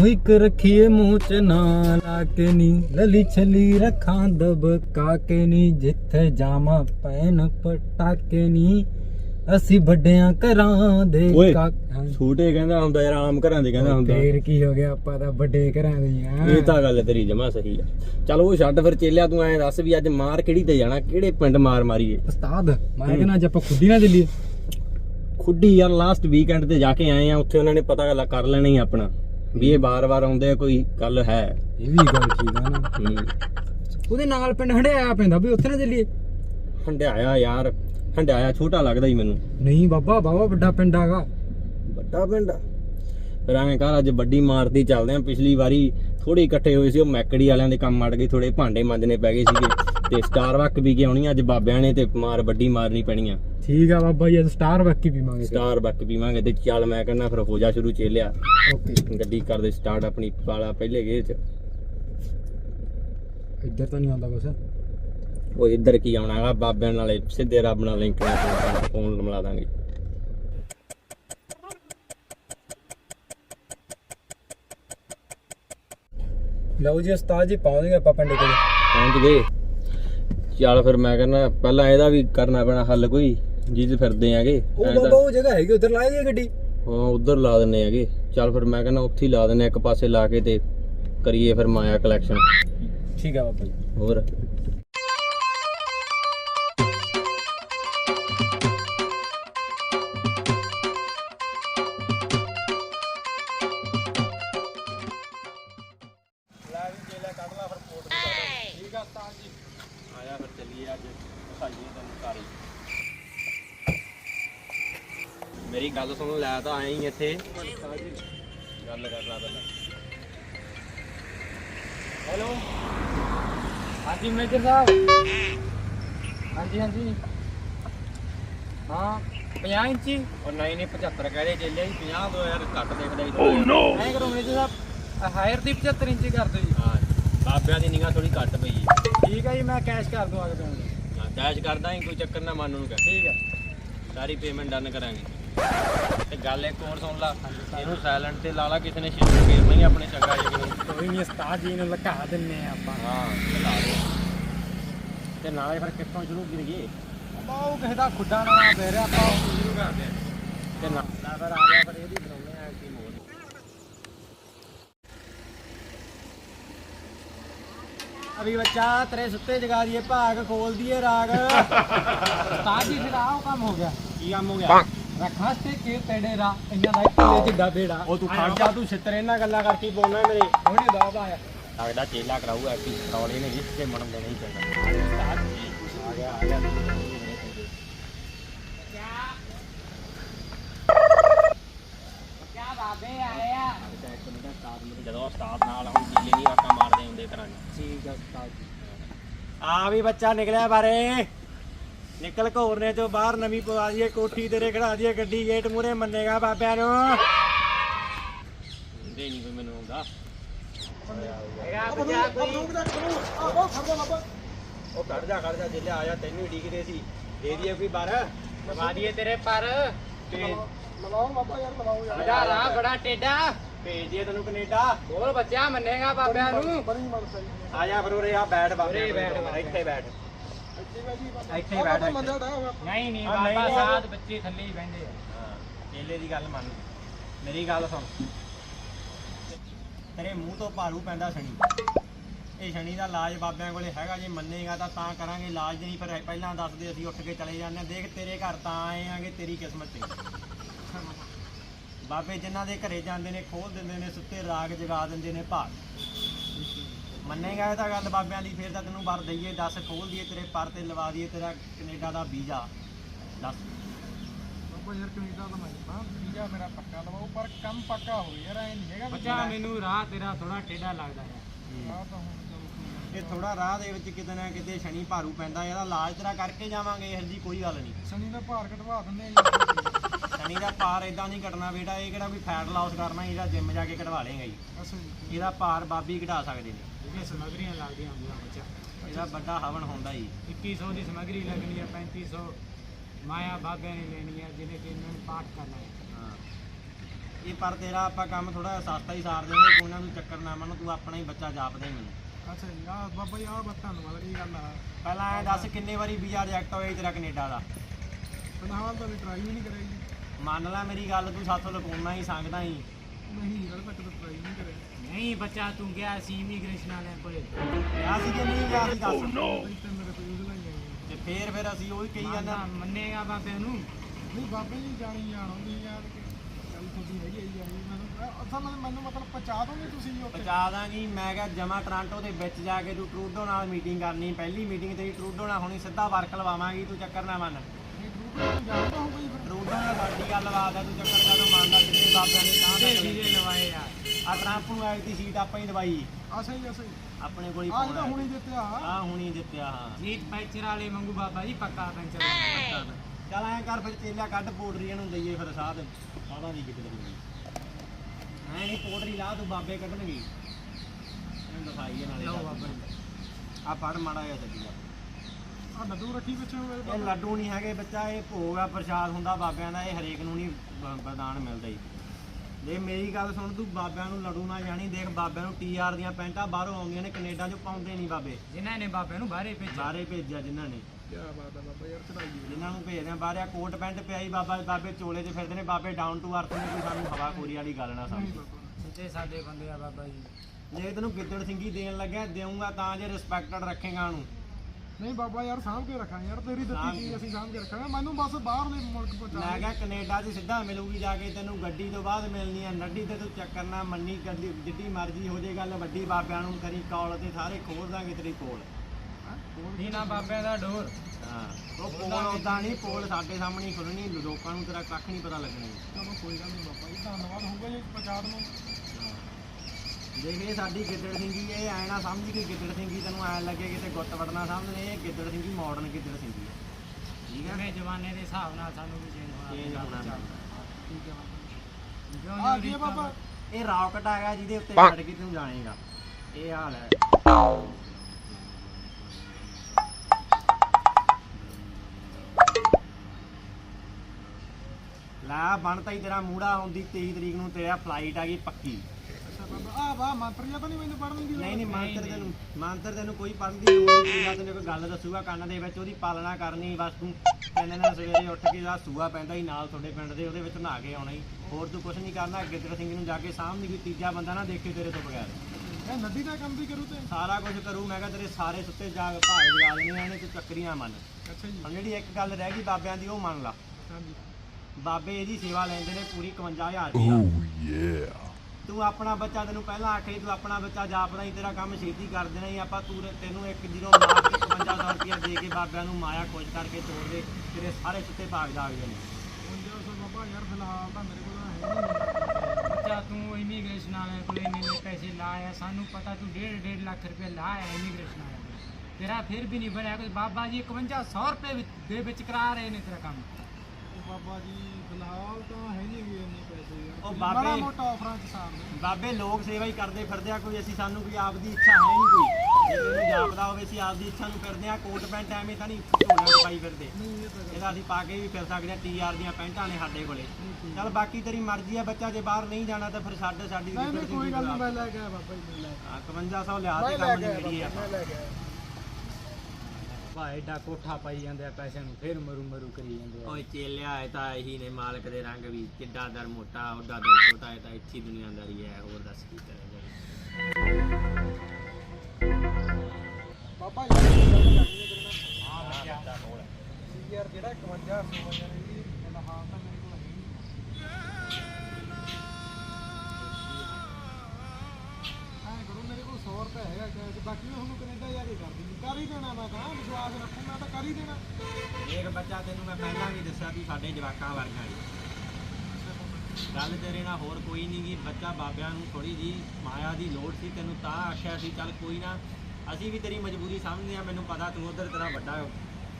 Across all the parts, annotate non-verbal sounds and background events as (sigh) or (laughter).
ਉਹ ਇੱਕ ਰੱਖੀਏ ਮੂੰਹ ਚ ਨਾ ਲਾ ਕੇ ਨੀ। ਲਲੀ ਛਲੀ ਰੱਖਾਂ ਦਬਕਾ ਕੇ ਨੀ। ਜਿੱਥੇ ਜਾਵਾਂ ਪੈਨ ਪਟਾਕੇ ਨੀ। ਅਸੀਂ ਵੱਡਿਆਂ ਘਰਾਂ ਦੇ ਓਏ। ਕਾ-। ਛੋਟੇ ਕਹਿੰਦਾ ਹੁੰਦਾ ਯਾਰ ਆਮ ਘਰਾਂ ਦੇ ਕਹਿੰਦਾ ਹੁੰਦਾ। ਫੇਰ ਕੀ ਹੋ ਗਿਆ? ਆਪਾਂ ਤਾਂ ਵੱਡੇ ਘਰਾਂ ਦੇ ਆ। ਇਹ ਤਾਂ ਗੱਲ ਤੇਰੀ ਜਮਾ ਸਹੀ ਆ। ਚਲ ਉਹ ਛੱਡ ਫਿਰ ਚੇਲਿਆ ਤੂੰ ਐਂ ਦੱਸ ਵੀ ਅੱਜ ਮਾਰ ਕਿਹੜੀ ਤੇ ਜਾਣਾ? ਕਿਹੜੇ ਪਿੰਡ ਮਾਰ ਮਾਰੀਏ? ਉਸਤਾਦ ਮੈਂ ਕਹਿੰਦਾ ਅੱਜ ਆਪਾਂ ਖੁੱਡੀ ਨਾ ਚੱਲੀਏ। ਖੁੱਡੀ ਯਾਰ ਲਾਸਟ ਵੀਕਐਂਡ ਤੇ ਜਾ ਕੇ ਆਏ ਆ। ਉੱਥੇ ਉਹਨਾਂ ਨੇ ਪਤਾ ਗੱਲ ਕਰ ਲੈਣਾ ਹੀ ਆਪਣਾ। ਵੀ ਇਹ ਬਾਰ-ਬਾਰ ਆਉਂਦੇ ਆ ਕੋਈ ਗੱਲ ਹੈ। ਇਹ ਵੀ ਗੱਲ ਠੀਕ ਆ ਨਾ। ਹੂੰ। ਉਹਦੇ ਨਾਲ ਪਿੰਡ ਹੰਡਿਆਇਆ ਪੈਂਦਾ ਵੀ ਉੱਥੇ ਨਾ ਚੱਲੀਏ। ਹੰਡਿਆਇਆ ਯਾਰ ਹੰਡਿਆਇਆ ਛੋਟਾ ਲੱਗਦਾ ਹੀ ਮੈਨੂੰ। ਨਹੀਂ ਬਾਬਾ ਬਾਬਾ ਵੱਡਾ ਪਿੰਡ ਆਗਾ ਵੱਡਾ ਪਿੰਡ ਆ। ਫਿਰ ਐਂ ਕਰ ਅੱਜ ਵੱਡੀ ਮਾਰਦੀ ਚੱਲਦੇ ਆ ਪਿਛਲੀ ਵਾਰੀ ਥੋੜੇ ਇਕੱਠੇ ਹੋਏ ਸੀ ਉਹ ਮੈਕੜੀ ਵਾਲਿਆਂ ਦੇ ਕੰਮ ਅੜ ਗਏ ਥੋੜੇ ਭਾਂਡੇ ਮਾਂਜਣੇ ਪੈ ਗਏ ਸੀਗੇ ਤੇ ਸਟਾਰਬਕ ਵੀ ਕੇ ਆਉਣੀ ਅੱਜ ਬਾਬਿਆਂ ਨੇ ਤੇ ਮਾਰ ਵੱਡੀ ਮਾਰਨੀ ਪੈਣੀ ਆ ਠੀਕ ਆ ਬਾਬਾ ਜੀ ਅੱਜ ਸਟਾਰ ਬੱਕੀ ਪੀਵਾਂਗੇ ਸਟਾਰਬਕ ਪੀਵਾਂਗੇ ਤੇ ਚੱਲ ਮੈਂ ਕਹਿੰਦਾ ਫਿਰ ਹੋ ਜਾ ਸ਼ੁਰੂ ਚੇਲਿਆ। ਓਕੇ। ਗੱਡੀ ਕਰਦੇ ਸਟਾਰਟ ਆਪਣੀ ਪਾਲਾ ਪਹਿਲੇ ਗੇਅਰ ਚ। ਇੱਧਰ ਤਾਂ ਨਹੀਂ ਆਉਂਦਾ ਕੁਛ? ਉਹ ਇੱਧਰ ਕੀ ਆਉਣਾਗਾ ਬਾਬਿਆਂ ਨਾਲੇ ਸਿੱਧੇ ਰੱਬ ਨਾਲ ਲਿੰਕ ਫੋਨ ਮਿਲਾ ਦਾਂਗੇ। ਲਓ ਜੀ ਉਸਤਾਦ ਜੀ ਪਹੁੰਚ ਗਏ ਆਪਾਂ ਪਿੰਡ ਕੋਲ। ਪਹੁੰਚ ਗਏ। ਚੱਲ ਫਿਰ ਮੈਂ ਕਹਿੰਦਾ ਪਹਿਲਾਂ ਇਹਦਾ ਵੀ ਕਰਨਾ ਪੈਣਾ ਹੱਲ ਕੋਈ ਜਿੱਦ ਫਿਰਦੇ ਆਗੇ। ਉਹ ਬਾਬਾ ਉਹ ਜਗ੍ਹਾ ਹੈਗੀ ਉਧਰ ਲਾਈ ਦੀ ਗੱਡੀ? ਹਾਂ ਉਧਰ ਲਾ ਦਿੰਨੇ ਆਗੇ। ਚੱਲ ਫਿਰ ਮੈਂ ਕਹਿੰਦਾ ਉੱਥੇ ਹੀ ਲਾ ਦਿੰਨੇ ਇੱਕ ਪਾਸੇ ਲਾ ਕੇ ਤੇ ਕਰੀਏ ਫਿਰ ਮਾਇਆ ਕਲੈਕਸ਼ਨ ਠੀਕ ਆ ਬਾਬਾ ਜੀ। ਹੋਰ? ਲੈ ਤਾਂ ਆਏ ਹੀ ਇੱਥੇ। ਗੱਲ ਕਰ ਲਾ ਪਹਿਲਾਂ। ਹੈਲੋ। ਹਾਂਜੀ ਮੈਨੇਜਰ ਸਾਹਿਬ। ਹਾਂਜੀ ਹਾਂਜੀ। ਹਾਂ 50 ਇੰਚੀ? ਉਹ ਨਹੀਂ ਨਹੀਂ 75 ਕਹਦੇ ਚੱਲਿਆ ਜੀ 50 ਦੋ ਯਾਰ ਘੱਟ ਦੇਖਦਾ ਹੀ ਓ ਨੋ। ਐਂ ਕਰੋ ਮੈਨੇਜਰ ਸਾਹਿਬ ਹਾਇਰ ਦੀ 75 ਇੰਚੀ ਕਰ ਦਿਓ ਜੀ। ਹਾਂ ਬਾਬਿਆਂ ਦੀ ਨਿਗਾਹ ਥੋੜੀ ਘੱਟ ਪਈ ਹੈ ਠੀਕ ਆ ਜੀ ਮੈਂ ਕੈਸ਼ ਕਰ ਦੂੰ ਆਗੇ ਤੁਹਾਨੂੰ ਹਾਂ ਡੈਸ਼ ਕਰਦਾ ਹੀ ਕੋਈ ਚੱਕਰ ਨਾ ਮੰਨ ਨੂੰ ਕਹਿ। ਠੀਕ ਆ ਸਾਰੀ ਪੇਮੈਂਟ ਡਨ ਕਰਾਂਗੇ। ਤੇ ਗੱਲ ਇੱਕ ਹੋਰ ਸੁਣ ਲਾ। ਇਹਨੂੰ ਸਾਇਲੈਂਟ ਤੇ ਲਾ ਲਾ ਕਿਸੇ ਨੇ ਸ਼ਿਫਟ ਫੇਰਨਾ ਹੀ ਆਪਣੇ ਚੰਗਾ ਜੇ ਕਿਨੂੰ ਕੋਈ ਨਹੀਂ ਉਸਤਾਦ ਜੀ ਨੂੰ ਲਗਾ ਦਿੰਨੇ ਆ ਆਪਾਂ। ਹਾਂ ਲਾ ਦੇ। ਤੇ ਨਾਲੇ ਫਿਰ ਕਿੱਥੋਂ ਸ਼ੁਰੂ ਕਰੀਏ? ਆਪਾਂ ਉਹ ਕਿਸੇ ਦਾ ਖੁੱਡਾ ਨਾ ਦੇ ਰਿਹਾ ਆਪਾਂ ਉਹ ਸ਼ੁਰੂ ਕਰਦੇ ਆ। ਤੇ ਨਾ ਨਾ ਫਿਰ ਆ ਗਿਆ ਫਿਰ ਇਹਦੀ ਬਣਾਉਣੇ ਆ ਕੀ ਮੋੜ। ਅਭੀ ਬੱਚਾ ਤੇਰੇ ਸੁੱਤੇ ਜਗਾ ਦੀਏ ਭਾਗ ਖੋਲ ਦੀਏ ਰਾਗ। (laughs) ਉਸਤਾਦ ਜੀ ਫਿਰ ਆਹ ਕੰਮ ਹੋ ਗਿਆ। ਕੀ ਕੰਮ ਹੋ ਗਿਆ? ਰੱਖਾਂ ਤੇ ਕੇ ਤੇੜੇ ਰਾ? ਇਹਨਾਂ ਦਾ ਕਿਲੇ ਜਿੱਡਾ ਬੇੜਾ। ਉਹ ਤੂੰ ਖੜ ਜਾ ਤੂੰ ਛਿੱਤਰ ਇਹਨਾਂ ਗੱਲਾਂ ਕਰਕੇ ਬੋਲਣਾ ਮੇਰੇ। ਉਹਨੇ ਬਾਬਾ ਆਇਆ। ਲੱਗਦਾ ਚੇਲਾ ਕਰਾਊ ਐਪੀ ਰੌਲੇ ਨੇ ਕੇ ਮਰਨ ਦੇਣਾ ਹੀ ਪੈਂਦਾ ਆ ਗਿਆ ਆ? ਗਿਆ ਜਦੋਂ ਉਸਤਾਦ ਨਾਲ ਹੁਣ ਚੀਲੇ ਨਹੀਂ ਆਕਾ ਮਾਰਦੇ ਹੁੰਦੇ 'ਚ ਠੀਕ ਆ ਉਸਤਾਦ ਆ ਵੀ ਬੱਚਾ ਨਿਕਲਿਆ ਬਾਰੇ। ਨਿਕਲ ਘੋਰਨੇ ਚੋਂ ਬਾਹਰ ਨਵੀਂ ਪਵਾ ਦਈਏ ਕੋਠੀ ਤੇਰੇ ਖੜਾ ਦਈਏ ਗੱਡੀ ਗੇਟ ਮੂਰੇ ਮੰਨੇਗਾ ਬਾਬਿਆਂ ਨੂੰ। ਦੇ ਨਹੀਂ ਕੋਈ ਮੈਨੂੰ ਕੋਈ ਉਹ ਕੱਢ ਜਾ ਕੱਢ ਜਾ ਜਿੱਲੇ ਆ ਜਾ ਤੈਨੂੰ ਡੀਕਦੇ ਸੀ। ਦੇ ਦਈਏ ਕੋਈ ਬਾਰ ਲਵਾ ਦੀਏ ਤੇਰੇ ਪਰ। ਤੇ ਮਲਾਓ ਬਾਬਾ ਯਾਰ ਮਲਾਓ ਯਾਰ। ਬੜਾ ਰਾ ਬੜਾ ਟੇਡਾ ਭੇਜ ਦਈਏ ਤੈਨੂੰ ਕੈਨੇਡਾ। ਬੋਲ ਬੱਚਾ ਮੰਨੇਗਾ ਬਾਬਿਆਂ ਨੂੰ। ਆ ਜਾ ਫਿਰ ਉਰੇ ਆ ਬੈਠ ਬਾਬੇ ਉਰੇ ਬੈਠ ਬਾਬੇ। ਇੱਥੇ ਬੈਠ। ਇੱਥੇ ਹੀ ਬੈਠ ਇੱਥੇ। ਨਹੀਂ ਨਹੀਂ ਬਾਬਾ। ਸਾਧ ਬੱਚੇ ਥੱਲੇ ਹੀ ਬਹਿੰਦੇ ਆ ਹਾਂ ਕੇਲੇ ਦੀ ਗੱਲ ਮੰਨ ਮੇਰੀ ਗੱਲ ਸੁਣ ਤੇਰੇ ਮੂੰਹ ਤੋਂ ਭਾਰੂ ਪੈਂਦਾ ਸ਼ਨੀ ਇਹ ਸ਼ਨੀ ਦਾ ਇਲਾਜ ਬਾਬਿਆਂ ਕੋਲੇ ਹੈਗਾ ਜੇ ਮੰਨੇਗਾ ਤਾਂ ਤਾਂ ਕਰਾਂਗੇ ਇਲਾਜ ਨਹੀਂ ਪਰ ਪਹਿਲਾਂ ਦੱਸਦੇ ਅਸੀਂ ਉੱਠ ਕੇ ਚਲੇ ਜਾਂਦੇ ਹਾਂ। ਦੇਖ ਤੇਰੇ ਘਰ ਤਾਂ ਆਏ ਆਂਗੇ ਤੇਰੀ ਕਿਸਮਤ ਤੇ ਬਾਬੇ ਜਿਨ੍ਹਾਂ ਦੇ ਘਰੇ ਜਾਂਦੇ ਨੇ ਖੋਲ ਦਿੰਦੇ ਨੇ ਸੁੱਤੇ ਰਾਗ ਜਗਾ ਦਿੰਦੇ ਨੇ ਭਾਗ ਮੰਨੇਗਾ ਇਹ ਤਾਂ ਗੱਲ ਬਾਬਿਆਂ ਦੀ ਫੇਰ ਤਾਂ ਤੈਨੂੰ ਵਰ ਦਈਏ ਦੱਸ ਖੋਲ ਦਈਏ ਤੇਰੇ ਪਰ ਤੇ ਲਵਾ ਦਈਏ ਤੇਰਾ ਕੈਨੇਡਾ ਦਾ ਵੀਜ਼ਾ। ਦੱਸ। ਬਾਬਾ ਯਾਰ ਕੈਨੇਡਾ ਦਾ ਮੈਂ ਹਾਂ ਵੀਜ਼ਾ ਮੇਰਾ ਪੱਕਾ ਲਵਾਓ ਪਰ ਕੰਮ ਪੱਕਾ ਹੋਵੇ ਯਾਰ ਐ ਨਹੀਂ ਹੈਗਾ ਬੱਚਾ ਮੈਨੂੰ ਰਾਹ ਤੇਰਾ ਥੋੜਾ ਟੇਢਾ ਲੱਗਦਾ ਹੈ। ਰਾਹ ਤਾਂ ਹੁਣ ਇਹ ਥੋੜਾ ਰਾਹ ਦੇ ਵਿੱਚ ਕਿਤੇ ਨਾ ਕਿਤੇ ਸ਼ਨੀ ਭਾਰੂ ਪੈਂਦਾ ਇਹਦਾ ਇਲਾਜ ਤੇਰਾ ਕਰਕੇ ਜਾਵਾਂਗੇ ਇਹੋ ਜੀ ਕੋਈ ਗੱਲ ਨਹੀਂ। ਸ਼ਨੀ ਦਾ ਭਾਰ ਘਟਵਾ ਦਿੰਦੇ ਆ ਸ਼ਨੀ ਦਾ ਭਾਰ ਇਦਾਂ ਨਹੀਂ ਘਟਣਾ ਬੇਟਾ ਇਹ ਕਿਹੜਾ ਕੋਈ ਫੈਟ ਲਾਸ ਕਰਨਾ ਇਹਦਾ ਜਿੰਮ ਜਾ ਕੇ ਘਟਵਾ ਲੇਗਾ ਜੀ। ਇਹਦਾ ਭਾਰ ਬਾਬੀ ਘਟਾ ਸਕਦੇ ਨੇ। ਇਹ ਸਮਗਰੀਆਂ ਲੱਗਦੀਆਂ ਹੁੰਦੀਆਂ ਬੱਚਾ ਇਹਦਾ ਵੱਡਾ ਹਵਨ ਹੁੰਦਾ ਜੀ। 2100 ਦੀ ਸਮਗਰੀ ਲੱਗਣੀ ਹੈ 3500 ਮਾਇਆ ਬਾਬਿਆਂ ਨੇ ਲੈਣੀ ਹੈ ਜਿਹਨੇ ਕਿ ਇਹਨਾਂ ਨੂੰ ਪਾਠ ਕਰਨਾ ਹੈ ਹਾਂ। ਇਹ ਪਰ ਤੇਰਾ ਆਪਾਂ ਕੰਮ ਥੋੜਾ ਸਸਤਾ ਹੀ ਸਾਰ ਦੇਵਾਂਗੇ ਕੋਈ ਨਾ ਤੂੰ ਚੱਕਰ ਨਾ ਮੰਨ ਤੂੰ ਆਪਣਾ ਹੀ ਬੱਚਾ ਜਾਪ ਦੇ ਮੈਨੂੰ। ਅੱਛਾ ਜੀ ਆ ਬਾਬਾ ਜੀ ਆ ਬਸ ਧੰਨਵਾਦ ਕੀ ਗੱਲ ਆ। ਪਹਿਲਾਂ ਐ ਦੱਸ ਕਿੰਨੇ ਵਾਰੀ ਵੀਜ਼ਾ ਰਿਜੈਕਟ ਹੋਇਆ ਤੇਰਾ ਕੈਨੇਡਾ ਦਾ? ਫਿਲਹਾਲ ਤਾਂ ਟਰਾਈ ਵੀ ਨਹੀਂ ਕਰਿਆ ਜੀ। ਮੰਨ ਲੈ ਮੇਰੀ ਗੱਲ ਤੂੰ ਸਾਥੋਂ ਲੁਕਾਉਣਾ ਹੀ ਸੰਗਦਾ ਹੀ। ਨਹੀਂ ਤਾਂ ਟਰਾਈ ਨਹੀਂ ਬੱਚਾ ਤੂੰ ਗਿਆ ਸੀ ਇਮੀਗ੍ਰੇਸ਼ਨ ਵਾਲਿਆਂ ਕੋਲੇ। ਗਿਆ ਸੀ ਕਿ ਨਹੀਂ ਗਿਆ ਸੀ ਦੱਸ। ਆਈ ਤੇ ਫੇਰ ਫਿਰ ਅਸੀਂ ਉਹੀ ਕਹੀ ਜਾਂਦੇ। ਮੰਨੇਗਾ ਬਾਬੇ ਨੂੰ ਨਹੀਂ ਬਾਬੇ ਜੀ ਜਾਣੀ ਜਾਣ ਹੁੰਦੀ ਯਾਰ ਕਿ ਗੱਲ ਤੁਹਾਡੀ ਹੈਗੀ ਆਈ ਜਾਣੀ। ਮੈਨੂੰ ਅਸਲ ਵਿੱਚ ਮੈਨੂੰ ਮਤਲਬ ਪਹੁੰਚਾ ਦੋਗੇ ਤੁਸੀਂ ਉੱਥੇ। ਪਹੁੰਚਾ ਦਾਂਗੀ। ਮੈਂ ਕਿਹਾ ਜਮਾ ਟਰਾਂਟੋ ਦੇ ਵਿੱਚ ਜਾ ਕੇ ਤੂੰ ਟਰੂਡੋ ਨਾਲ ਮੀਟਿੰਗ ਕਰਨੀ। ਪਹਿਲੀ ਮੀਟਿੰਗ ਤੇਰੀ ਟਰੂਡੋ ਨਾਲ ਹੋਣੀ ਸਿੱਧਾ ਵਰਕ ਲਵਾਵਾਂਗੀ ਤੂੰ ਚੱਕਰ ਨਾ ਮੰਨ। ਟਰੂਡੋ ਨਾਲ ਸਾਡੀ ਗੱਲਬਾਤ ਆ ਤੂੰ ਚੱਕਰ ਕਾ ਮੰਨਦਾ ਕਿਤੇ ਬਾਬਿਆਂ ਨੇ ਤਾਂ ਵੀਰੇ ਲਵਾਏ ਆ। ਆ ਟਰੰਪ ਨੂੰ ਆਈ ਦੀ ਸੀਟ ਆਪਾਂ ਹੀ ਦਵਾਈ। ਆਸਾ ਹੀ ਆਸਾ ਹੀ ਆਪਣੇ ਕੋਲ ਹੀ ਆਹ ਤਾਂ ਹੁਣੀ ਜਿੱਤਿਆ ਆ ਹੁਣੀ ਜਿੱਤਿਆ ਹਾਂ। ਜੀਤ ਪੈਂਚਰ ਵਾਲੇ ਮੰਗੂ ਬਾਬਾ ਜੀ ਪੱਕਾ ਪੈਂਚਰ ਚੱਲ ਐਂ ਕਰ ਫਿਰ ਚੇਲਾ ਕੱਢ ਪੋਟਰੀ ਨੂੰ ਦਈਏ ਫਿਰ ਸਾਧ। ਸਾਧਾਂ ਦੀ ਕਿਤੇ ਲੱਗੀ ਐ ਨਹੀਂ ਪੋਟਰੀ ਲਾ ਤੂੰ ਬਾਬੇ ਕੱਢਣਗੇ। ਇਹਨੂੰ ਦਿਖਾਈਏ ਨਾਲੇ ਲਓ ਬਾਬਾ ਜੀ। ਆ ਫੜ ਮਾੜਾ ਜਿਹਾ ਚੱਲੀ ਜਾ। ਆ ਲੱਡੂ ਰੱਖੀ ਪਿੱਛੇ ਮੇਰੇ ਇਹ ਲੱਡੂ ਨਹੀਂ ਹੈਗੇ ਬੱਚਾ ਇਹ ਭੋਗ ਆ ਪ੍ਰਸ਼ਾਦ ਹੁੰਦਾ ਬਾਬਿਆਂ ਦਾ ਇਹ ਹਰੇਕ ਨੂੰ ਨਹੀਂ ਵਰਦਾਨ ਮਿਲਦਾ ਹੀ ਜੇ ਮੇਰੀ ਗੱਲ ਸੁਣ ਤੂੰ ਬਾਬਿਆਂ ਨੂੰ ਲੜੂ ਨਾ ਜਾਣੀ ਦੇਖ ਬਾਬਿਆਂ ਨੂੰ ਟੀਆਰ ਦੀਆਂ ਪੈਂਟਾਂ ਬਾਹਰੋਂ ਆਉਂਦੀਆਂ ਨੇ ਕੈਨੇਡਾ 'ਚ ਪਾਉਂਦੇ ਨਹੀਂ ਬਾਬੇ। ਜਿਨ੍ਹਾਂ ਨੇ ਬਾਬੇ ਨੂੰ ਬਾਹਰੇ ਭੇਜਿਆ। ਬਾਹਰੇ ਭੇਜਿਆ ਜਿਨ੍ਹਾਂ ਨੇ। ਕੀ ਬਾਤ ਹੈ ਬਾਬਾ ਯਾਰ ਚੜਾਈ ਜਿਨ੍ਹਾਂ ਨੂੰ ਭੇਜਦੇ ਆ ਬਾਹਰ ਆ ਕੋਟ ਪੈਂਟ ਪਿਆਈ ਬਾਬਾ ਬਾਬੇ ਚੋਲੇ 'ਚ ਫਿਰਦੇ ਨੇ ਬਾਬੇ ਡਾਊਨ ਟੂ ਅਰਥ ਨੇ ਕੋਈ ਸਾਨੂੰ ਹਵਾ ਖੋਰੀ ਵਾਲੀ ਗੱਲ ਨਾ ਸਮਝ। ਤੇ ਸਾਡੇ ਬੰਦੇ ਆ ਬਾਬਾ ਜੀ। ਜੇ ਤੈਨੂੰ ਗਿੱਦੜ ਸਿੰਘੀ ਦੇਣ ਲੱਗਿਆ ਦੇਊਂਗਾ ਤਾਂ ਜੇ ਰਿਸਪੈਕਟਡ ਰੱਖੇਗਾ ਉਹਨੂੰ। ਨਹੀਂ ਬਾਬਾ ਯਾਰ ਸਾਂਭ ਕੇ ਰੱਖਾਂ ਯਾਰ ਤੇਰੀ ਦਿੱਤੀ ਚੀਜ਼ ਅਸੀਂ ਸਾਂਭ ਕੇ ਰੱਖਾਂਗੇ। ਮੈਨੂੰ ਬਸ ਬਾਹਰਲੇ ਮੁਲਕ ਪਹੁੰਚਾ ਮੈਂ ਕਿਹਾ ਕੈਨੇਡਾ 'ਚ ਸਿੱਧਾ ਮਿਲੂਗੀ ਜਾ ਕੇ ਤੈਨੂੰ ਗੱਡੀ ਤੋਂ ਬਾਅਦ ਮਿਲਣੀ ਆ। ਨੱਡੀ ਤੇ ਤੂੰ ਚੱਕਰ ਨਾ ਮੰਨੀ ਗੱਡੀ ਜਿੱਡੀ ਮਰਜ਼ੀ ਹੋ ਜੇ ਗੱਲ ਵੱਡੀ ਬਾਬਿਆਂ ਨੂੰ ਕਰੀ ਕਾਲ ਤੇ ਸਾਰੇ ਖੋਲ ਦਾਂਗੇ ਤੇਰੀ ਕੋਲ। ਨਹੀਂ ਨਾ ਬਾਬਿਆਂ ਦਾ ਡੋਰ। ਹਾਂ ਉਹ ਕੋਲ ਉਦਾਂ ਨਹੀਂ ਕੋਲ ਸਾਡੇ ਸਾਹਮਣੇ ਹੀ ਖੁੱਲਣੀ ਲੋਕਾਂ ਨੂੰ ਤੇਰਾ ਕੱਖ ਨਹੀਂ ਪਤਾ ਲੱਗਣਾ। ਚਲੋ ਕੋਈ ਗੱਲ ਨਹੀਂ ਬਾਬਾ ਜੀ ਧੰਨਵਾਦ ਹੋਊਗਾ ਜੀ ਪਹੁੰਚਾ ਦੇਣਾ ਦੇਖ ਇਹ ਸਾਡੀ ਗਿੱਦੜ ਸਿੰਘੀ ਇਹ ਐ ਨਾ ਸਮਝ ਕਿ ਗਿੱਦੜ ਸਿੰਘੀ ਤੈਨੂੰ ਐ ਲੱਗੇ ਕਿਤੇ ਗੁੱਤ ਵੜਨਾ ਸਮਝਦੇ ਇਹ ਗਿੱਦੜ ਸਿੰਘੀ ਮਾਡਰਨ ਗਿੱਦੜ ਸਿੰਘੀ ਹੈ। ਠੀਕ ਹੈ? ਜਿਵੇਂ ਜਮਾਨੇ ਦੇ ਹਿਸਾਬ ਨਾਲ ਸਾਨੂੰ ਵੀ ਚੇਂਜ ਹੋਣਾ ਠੀਕ ਹੈ ਬਾਬਾ ਆ ਰੀਤਾਂ ਬਾਬਾ? ਇਹ ਰਾਕਟ ਹੈਗਾ ਜਿਹਦੇ ਉੱਤੇ ਚੜ ਕੇ ਤੂੰ ਜਾਣੇਗਾ ਇਹ ਹਾਲ ਹੈ। ਲੈ ਬਣਤਾ ਹੀ ਤੇਰਾ ਮੂੜਾ ਆਉਂਦੀ 23 ਤਰੀਕ ਨੂੰ ਤੇਰਾ ਫਲਾਈਟ ਆ ਗਈ ਪੱਕੀ। ਆ ਵਾਹ ਮੰਤਰੀਆ ਤਾਂ ਨਹੀਂ ਮੈਨੂੰ ਪੜਨ ਦੀ ਨਹੀਂ ਨਹੀਂ ਨਹੀਂ, ਮੰਤਰ ਨਹੀਂ। ਤੈਨੂੰ ਮੰਤਰ ਤੈਨੂੰ ਕੋਈ ਪੜ੍ਹਨ ਦੀ ਲੋੜ ਨਹੀਂ ਮੈਂ ਤੈਨੂੰ ਕੋਈ ਗੱਲ ਦੱਸੂਗਾ ਕੰਨ ਦੇ ਵਿੱਚ ਉਹਦੀ ਪਾਲਣਾ ਕਰਨੀ ਬਸ ਤੂੰ ਕਹਿੰਦੇ ਨਾਲ ਸਵੇਰੇ ਉੱਠ ਕੇ ਦਾ ਸੂਆ ਪੈਂਦਾ ਹੀ ਨਾਲ ਤੁਹਾਡੇ ਪਿੰਡ ਦੇ ਉਹਦੇ ਵਿੱਚ ਨਹਾ ਕੇ ਆਉਣਾ ਹੀ ਹੋਰ ਤੂੰ ਕੁਝ ਨਹੀਂ ਕਰਨਾ ਗਿੱਦੜ ਸਿੰਘ ਨੂੰ ਜਾ ਕੇ ਸਾਹਮਣੇ ਕੋਈ ਤੀਜਾ ਬੰਦਾ ਨਾ ਦੇਖੇ ਤੇਰੇ ਤੋਂ ਬਗੈਰ। ਇਹ ਨੱਡੀ ਦਾ ਕੰਮ ਵੀ ਕਰੂ ਤੇ। ਸਾਰਾ ਕੁਝ ਕਰੂ ਮੈਂ ਕਿਹਾ ਤੇਰੇ ਸਾਰੇ ਸੁੱਤੇ ਜਾਗ ਭਾਗ ਜਗਾ ਦੇਣੇ ਨੇ ਤੂੰ ਚੱਕਰੀਆਂ ਮੰਨ। ਅੱਛਾ ਜੀ। ਹੁਣ ਜਿਹੜੀ ਇੱਕ ਗੱਲ ਰਹਿ ਗਈ ਬਾਬਿਆਂ ਦੀ ਉਹ ਮੰਨ ਲਾ। ਹਾਂਜੀ। ਬਾਬੇ ਇਹਦੀ ਸੇਵਾ ਲੈਂਦੇ ਨੇ ਪੂਰੀ 51000 ਰੁਪਇਆ। ਤੂੰ ਆਪਣਾ ਬੱਚਾ ਤੈਨੂੰ ਪਹਿਲਾਂ ਆਖੇ ਤੂੰ ਆਪਣਾ ਬੱਚਾ ਜਾਪਦਾ ਹੀ ਤੇਰਾ ਕੰਮ ਛੇਤੀ ਕਰ ਦੇਣਾ ਹੀ ਆਪਾਂ ਤੂੰ ਤੈਨੂੰ ਇੱਕ ਜਦੋਂ ਮਾਰ ਕੇ 5500 ਰੁਪਇਆ ਦੇ ਕੇ ਬਾਬਿਆਂ ਨੂੰ ਮਾਇਆ ਖੁਸ਼ ਕਰਕੇ ਤੋੜ ਦੇ ਤੇਰੇ ਸਾਰੇ ਸੁੱਤੇ ਭਾਗ ਜਾਗਦੇ ਨੇ 5500 ਬਾਬਾ ਯਾਰ ਫਿਲਹਾਲ ਤਾਂ ਮੇਰੇ ਕੋਲ ਹੈ ਨਹੀਂ। ਬੱਚਾ ਤੂੰ ਇਮੀਗ੍ਰੇਸ਼ਨ ਵਾਲਿਆਂ ਕੋਲੇ ਇੰਨੇ ਪੈਸੇ ਲਾਇਆ ਸਾਨੂੰ ਪਤਾ ਤੂੰ 1.5 1.5 ਲੱਖ ਰੁਪਏ ਲਾਇਆ ਇਮੀਗ੍ਰੇਸ਼ਨ ਵਾਲਿਆਂ ਤੇਰਾ ਫਿਰ ਵੀ ਨਹੀਂ ਬਣਿਆ ਕੁਝ ਬਾਬਾ ਜੀ 5100 ਰੁਪਏ ਦੇ ਵਿੱਚ ਕਰਾ ਰਹੇ ਨੇ ਤੇਰਾ ਕੰਮ। ਬਾਬਾ ਜੀ ਫਿਲਹਾਲ ਤਾਂ ਹੈ ਨਹੀਂ ਗਏ ਇੰਨੇ ਪੈਸੇ। ਯਾਰ ਉਹ ਬਾਬੇ- ਮਾੜਾ ਮੋਟਾ ਆਫਰਾਂ ਚ ਸਾਰ ਬਾਬੇ ਲੋਕ ਸੇਵਾ ਹੀ ਕਰਦੇ ਫਿਰਦੇ ਆ ਕੋਈ ਅਸੀਂ ਸਾਨੂੰ ਕੋਈ ਆਪਦੀ ਇੱਛਾ ਹੈ ਨਹੀਂ ਕੋਈ। ਜੇ ਤੈਨੂੰ ਜਾਪਦਾ ਹੋਵੇ ਅਸੀਂ ਆਪਦੀ ਇੱਛਾ ਨੂੰ ਫਿਰਦੇ ਆ ਕੋਟ ਪੈਂਟ ਐਵੇਂ ਤਾਂ ਨਹੀਂ 'ਚ ਪਾਈ ਫਿਰਦੇ। ਨਹੀਂ ਇਹ ਤਾਂ ਗੱਲ- ਇਹਦਾ ਅਸੀਂ ਪਾ ਕੇ ਵੀ ਫਿਰ ਸਕਦੇ ਆ ਟੀਆਰ ਦੀਆਂ ਪੈਂਟਾਂ ਨੇ ਸਾਡੇ ਕੋਲੇ। ਚੱਲ ਬਾਕੀ ਤੇਰੀ ਮਰਜ਼ੀ ਆ ਬੱਚਾ ਜੇ ਬਾਹਰ ਨਹੀਂ ਜਾਣਾ ਤਾਂ ਫਿਰ ਛੱਡ ਸਾਡੀ ਨਹੀਂ ਕੋਈ ਗੱਲ ਨਹੀਂ ਮੈਂ ਲੈ ਕੇ ਆਇਆ ਬਾਬਾ ਜੀ ਮੈਂ ਲੈ ਕੇ ਆ 5500 ਲਿਆ ਮੈਂ ਤੇ ਲੈ ਕੰਮ ਆਇਆ ਨਿਬੜੀਏ ਬਾਬਾ, ਆਪਾਂ। ਮੈਂ ਲੈ ਕੇ ਭਾਈ ਏਡਾ ਕੋਠਾ ਪਾਈ ਜਾਂਦੇ ਆ ਪੈਸਿਆਂ ਨੂੰ ਫਿਰ ਮਰੂ ਮਰੂ ਕਰੀ ਜਾਂਦੇ ਆ। ਓਏ ਚੇਲਿਆ ਇਹ ਤਾਂ ਇਹੀ ਨੇ ਮਾਲਕ ਦੇ ਰੰਗ ਵੀ ਕਿੱਡਾ ਦਰ ਮੋਟਾ ਉਹਦਾ ਦਿਲ ਛੋਟਾ ਇਹ ਤਾਂ ਇੱਥੀ ਦੁਨੀਆਦਾਰੀ ਹੈ ਹੋਰ ਦੱਸ ਕੀ ਕਰੇਗਾ ਬਾਬਾ ਯਾਰ ਹੈ ਬੱਚਾ ਯਾਰ ਜਿਹੜਾ 51 ਸੌ ਯਾਰ ਵਿਸ਼ਵਾਸ ਰੱਖੂ ਮੈਂ ਤਾਂ ਕਰ ਹੀ ਦੇਣਾ। ਇੱਕ ਬੱਚਾ ਤੈਨੂੰ ਮੈਂ ਪਹਿਲਾਂ ਵੀ ਦੱਸਿਆ ਤੂੰ ਸਾਡੇ ਜਵਾਕਾਂ ਵਰਗਾ ਹੈ। ਗੱਲ ਤੇਰੇ ਨਾਲ ਹੋਰ ਕੋਈ ਨਹੀਂ ਗੀ। ਬੱਚਾ ਬਾਬਿਆਂ ਨੂੰ ਥੋੜੀ ਜੀ ਮਾਇਆ ਦੀ ਲੋੜ ਸੀ ਤੈਨੂੰ ਤਾਂ ਆਖਿਆ ਸੀ ਚੱਲ ਕੋਈ ਨਾ ਅਸੀਂ ਵੀ ਤੇਰੀ ਮਜਬੂਰੀ ਸਮਝਦੇ ਆ ਮੈਨੂੰ ਪਤਾ ਤੂੰ ਉਧਰ ਤੇਰਾ ਵੱਡਾ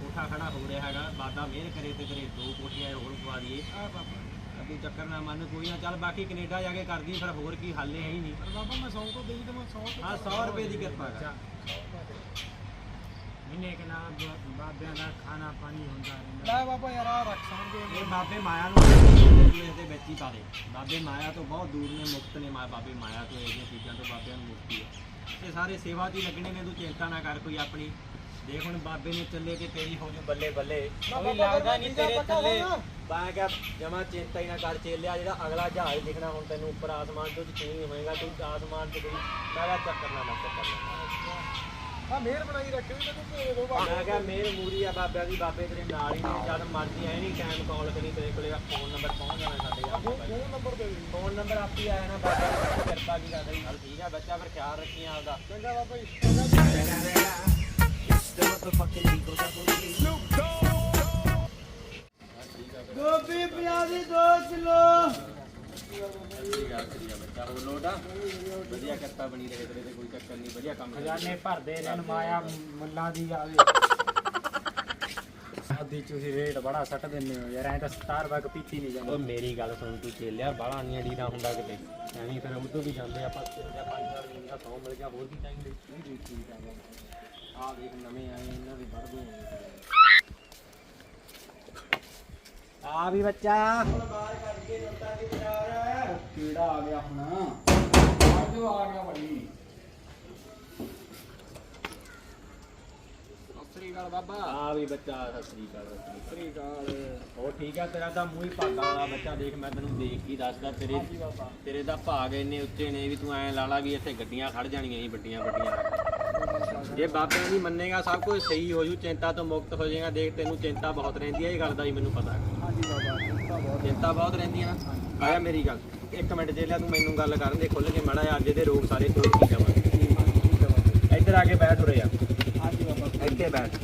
ਕੋਠਾ ਖੜਾ ਹੋ ਰਿਹਾ ਹੈਗਾ ਬਾਬਾ ਮਿਹਰ ਕਰੇ ਤੇ ਤੇਰੇ ਦੋ ਕੋਠੀਆਂ ਹੋਰ ਪਵਾ ਦਈਏ। ਆ ਬਾਬਾ। ਤੂੰ ਚੱਕਰ ਨਾ ਮੰਨ ਕੋਈ ਨਾ ਚੱਲ ਬਾਕੀ ਕੈਨੇਡਾ ਜਾ ਕੇ ਕਰਦੀ ਫਿਰ ਹੋਰ ਕੀ ਹੱਲ ਹੈ ਹੀ ਨਹੀਂ। ਪਰ ਬਾਬਾ ਮੈਂ 100 ਤੋਂ ਦੇਈ ਤੇ ਮੈਂ 100 ਤੋਂ ਹਾਂ 100 ਰੁਪਏ ਦੀ ਕਿਰਪਾ ਕਰ। ਕੇ ਨਾਲ ਬ- ਬਾਬਿਆਂ ਦਾ ਖਾਣਾ ਪਾਣੀ ਹੁੰਦਾ ਰਹਿੰਦਾ। ਲੈ ਬਾਬਾ ਯਾਰ ਆ ਰੱਖ ਸਾਂਭੇ। ਇਹ ਬਾਬੇ ਮਾਇਆ ਨੂੰ ਇਸ ਦੇ ਵਿੱਚ ਹੀ ਪਾ ਦੇ। ਬਾਬੇ ਮਾਇਆ ਤੋਂ ਬਹੁਤ ਦੂਰ ਨੇ ਮੁਕਤ ਨੇ ਮਾ ਬਾਬੇ ਮਾਇਆ ਤੋਂ ਇਹ ਚੀਜ਼ਾਂ ਤੋਂ ਬਾਬਿਆਂ ਨੂੰ ਮੁਕਤੀ ਹੈ। ਇਹ ਸਾਰੇ ਸੇਵਾ ਹੀ ਲੱਗਣੇ ਨੇ ਤੂੰ ਚਿੰਤਾ ਨਾ ਕਰ ਕੋਈ ਆਪਣੀ। ਦੇਖ ਹੁਣ ਬਾਬੇ ਨੂੰ ਚੱਲੇ ਤੇ ਤੇਰੀ ਹੋ ਜੂ ਬੱਲੇ ਬੱਲੇ। ਕੋਈ ਲੱਗਦਾ ਨਹੀਂ ਤੇਰੇ ਥੱਲੇ। ਮੈਂ ਕਿਹਾ ਜਮਾ ਚਿੰਤਾ ਹੀ ਨਾ ਕਰ ਚੇਲਿਆ ਜਿਹੜਾ ਅਗਲਾ ਜਹਾਜ਼ ਦਿਖਣਾ ਹੁਣ ਤੈਨੂੰ ਉੱਪਰ ਆਸਮਾਨ ਤੋਂ ਯਕੀਨ ਹੋਏਗਾ ਤੂੰ ਆਸਮਾਨ 'ਚ ਗਈ ਮੈਂ ਚੱਕਰ ਨਾ ਮੈਂ ਚੱਕਰ ਨਾ। ਆ ਮਿਹਰ ਬਣਾਈ ਰੱਖੀ ਵੀ ਤੈਨੂੰ ਭੇਜ ਦੋ ਬਾਬਾ। ਮੈਂ ਕਿਹਾ ਮੇਰ ਮੂਰੀ ਆ ਬਾਬਿਆਂ ਦੀ ਬਾਬੇ ਤੇਰੇ ਨਾਲ ਹੀ ਨੇ ਜਦ ਮਰਜ਼ੀ ਐਨੀ ਟਾਈਮ ਕਾਲ ਕਰੀ ਤੇਰੇ ਕੋਲੇ ਫੋਨ ਨੰਬਰ ਪਹੁੰਚ ਜਾਣਾ ਸਾਡੇ ਫੋਨ ਆਪ ਫੋਨ ਨੰਬਰ ਦੇ ਦੇ। ਫੋਨ ਨੰਬਰ ਆਪੀ ਆਇਆ ਨਾ ਬਾਬਾ ਜੀ ਕਿਰਪਾ ਕੀ ਕਰਦਾ ਜੀ ਠੀਕ ਆ ਬੱਚਾ ਫਿਰ ਖਿਆਲ ਰੱਖੀ ਆਪਦਾ। ਚੰਗਾ ਬਾਬਾ ਜੀ। ਗੋਭੀ ਪਿਆਜ਼ੀ 2 ਕਿਲੋ ਠੀਕ ਆ ਠੀਕ ਆ ਬੱਚਾ ਹੋ ਲੋਟਾ ਵਧੀਆ ਕਿਰਪਾ ਬਣੀ ਰਹੇ ਤੇਰੇ ਤੇ ਕੋਈ ਚੱਕਰ ਨਹੀਂ ਵਧੀਆ ਕੰਮ ਖਜ਼ਾਨੇ ਭਰਦੇ ਰਹਿਣ ਮਾਇਆ ਮੁੱਲਾਂ ਦੀ ਆਵੇ। ਸਾਦੀ ਤੁਸੀਂ ਰੇਟ ਬੜਾ ਸੱਟ ਦਿੰਦੇ ਹੋ ਯਾਰ ਐ ਤਾਂ ਸਟਾਰਬਕ ਪੀਤੀ ਨਹੀਂ ਉਹ ਜਾਂਦੀ ਮੇਰੀ ਗੱਲ ਸੁਣ ਤੂੰ ਚੇਲਿਆ ਬਾਹਲਾ ਨਹੀਂ ਡੀਦਾ ਹੁੰਦਾ ਕਿਤੇ। ਐਵੇਂ ਫਿਰ ਉਦੋਂ ਵੀ ਜਾਂਦੇ ਆਪਾਂ ਜਾਂ 5000 ਮਿਲ ਗਿਆ 100 ਮਿਲ ਗਿਆ ਹੋਰ ਵੀ ਚਾਹੀਦੇ? ਕੀ ਠੀਕ ਠੀਕ ਆ ਆ ਦੇਖ ਨਵੇਂ ਆਏ ਇਹਨਾਂ ਦੇ ਵੜਦੇ ਆ ਵੀ ਬੱਚਾ। ਕੀੜਾ ਆ। ਗਿਆ ਹੁਣ? ਆਜੋ ਆ ਗਿਆ ਭਾਈ। ਸਤਿ ਗੱਲ ਬਾਬਾ। ਆ ਵੀ ਬੱਚਾ ਸਤਿ ਸ੍ਰੀ ਅਕਾਲ ਸਤਿ ਸ੍ਰੀ ਸ੍ਰੀ ਅਕਾਲ। ਅਕਾਲ। ਹੋਰ ਠੀਕ ਆ? ਤੇਰਾ ਤਾਂ ਮੂੰਹ ਹੀ ਭਾਗਾ ਵਾਲਾ ਬੱਚਾ ਦੇਖ ਮੈਂ ਤੈਨੂੰ ਦੇਖ ਕੇ ਹੀ ਦੱਸਦਾ ਤੇਰੇ ਹਾਂਜੀ ਬਾਬਾ। ਤੇਰੇ ਦਾ ਭਾਗ ਇੰਨੇ ਉੱਚੇ ਨੇ ਵੀ ਤੂੰ ਐਂ ਲਾਲਾ ਵੀ ਇੱਥੇ ਗੱਡੀਆਂ ਖੜ ਜਾਣੀਆਂ ਸੀ ਵੱਡੀਆਂ ਵੱਡੀਆਂ। ਜੇ ਬਾਬਿਆਂ ਦੀ ਮੰਨੇਗਾ ਸਭ ਕੁਝ ਸਹੀ ਹੋ ਜੂ ਚਿੰਤਾ ਤੋਂ ਮੁਕਤ ਹੋ ਜਾਏਗਾ। ਦੇਖ ਤੈਨੂੰ ਚਿੰਤਾ ਬਹੁਤ ਰਹਿੰਦੀ ਹੈ ਇਹ ਗੱਲ ਦਾ ਹੀ ਮੈਨੂੰ ਪਤਾ। ਹੈ ਚਿੰਤਾ ਬਹੁਤ ਚਿੰਤਾ ਬਹੁਤ ਰਹਿੰਦੀ ਹੈ ਨਾ ਆਇਆ ਮੇਰੀ ਗੱਲ। ਇੱਕ ਮਿੰਟ ਜੇ ਲਿਆ ਤੂੰ ਮੈਨੂੰ ਗੱਲ ਕਰਨ ਦੇ ਖੁੱਲ ਕੇ ਮਾੜਾ ਅੱਜ ਦੇ ਰੋਗ ਸਾਰੇ ਤੋੜ ਕੇ ਜਾਵਾਂ ਇੱਧਰ ਆ ਕੇ ਬੈਠ ਉਰੇ ਆ। ਹਾਂਜੀ ਬਾਬਾ। ਇੱਥੇ ਬੈਠ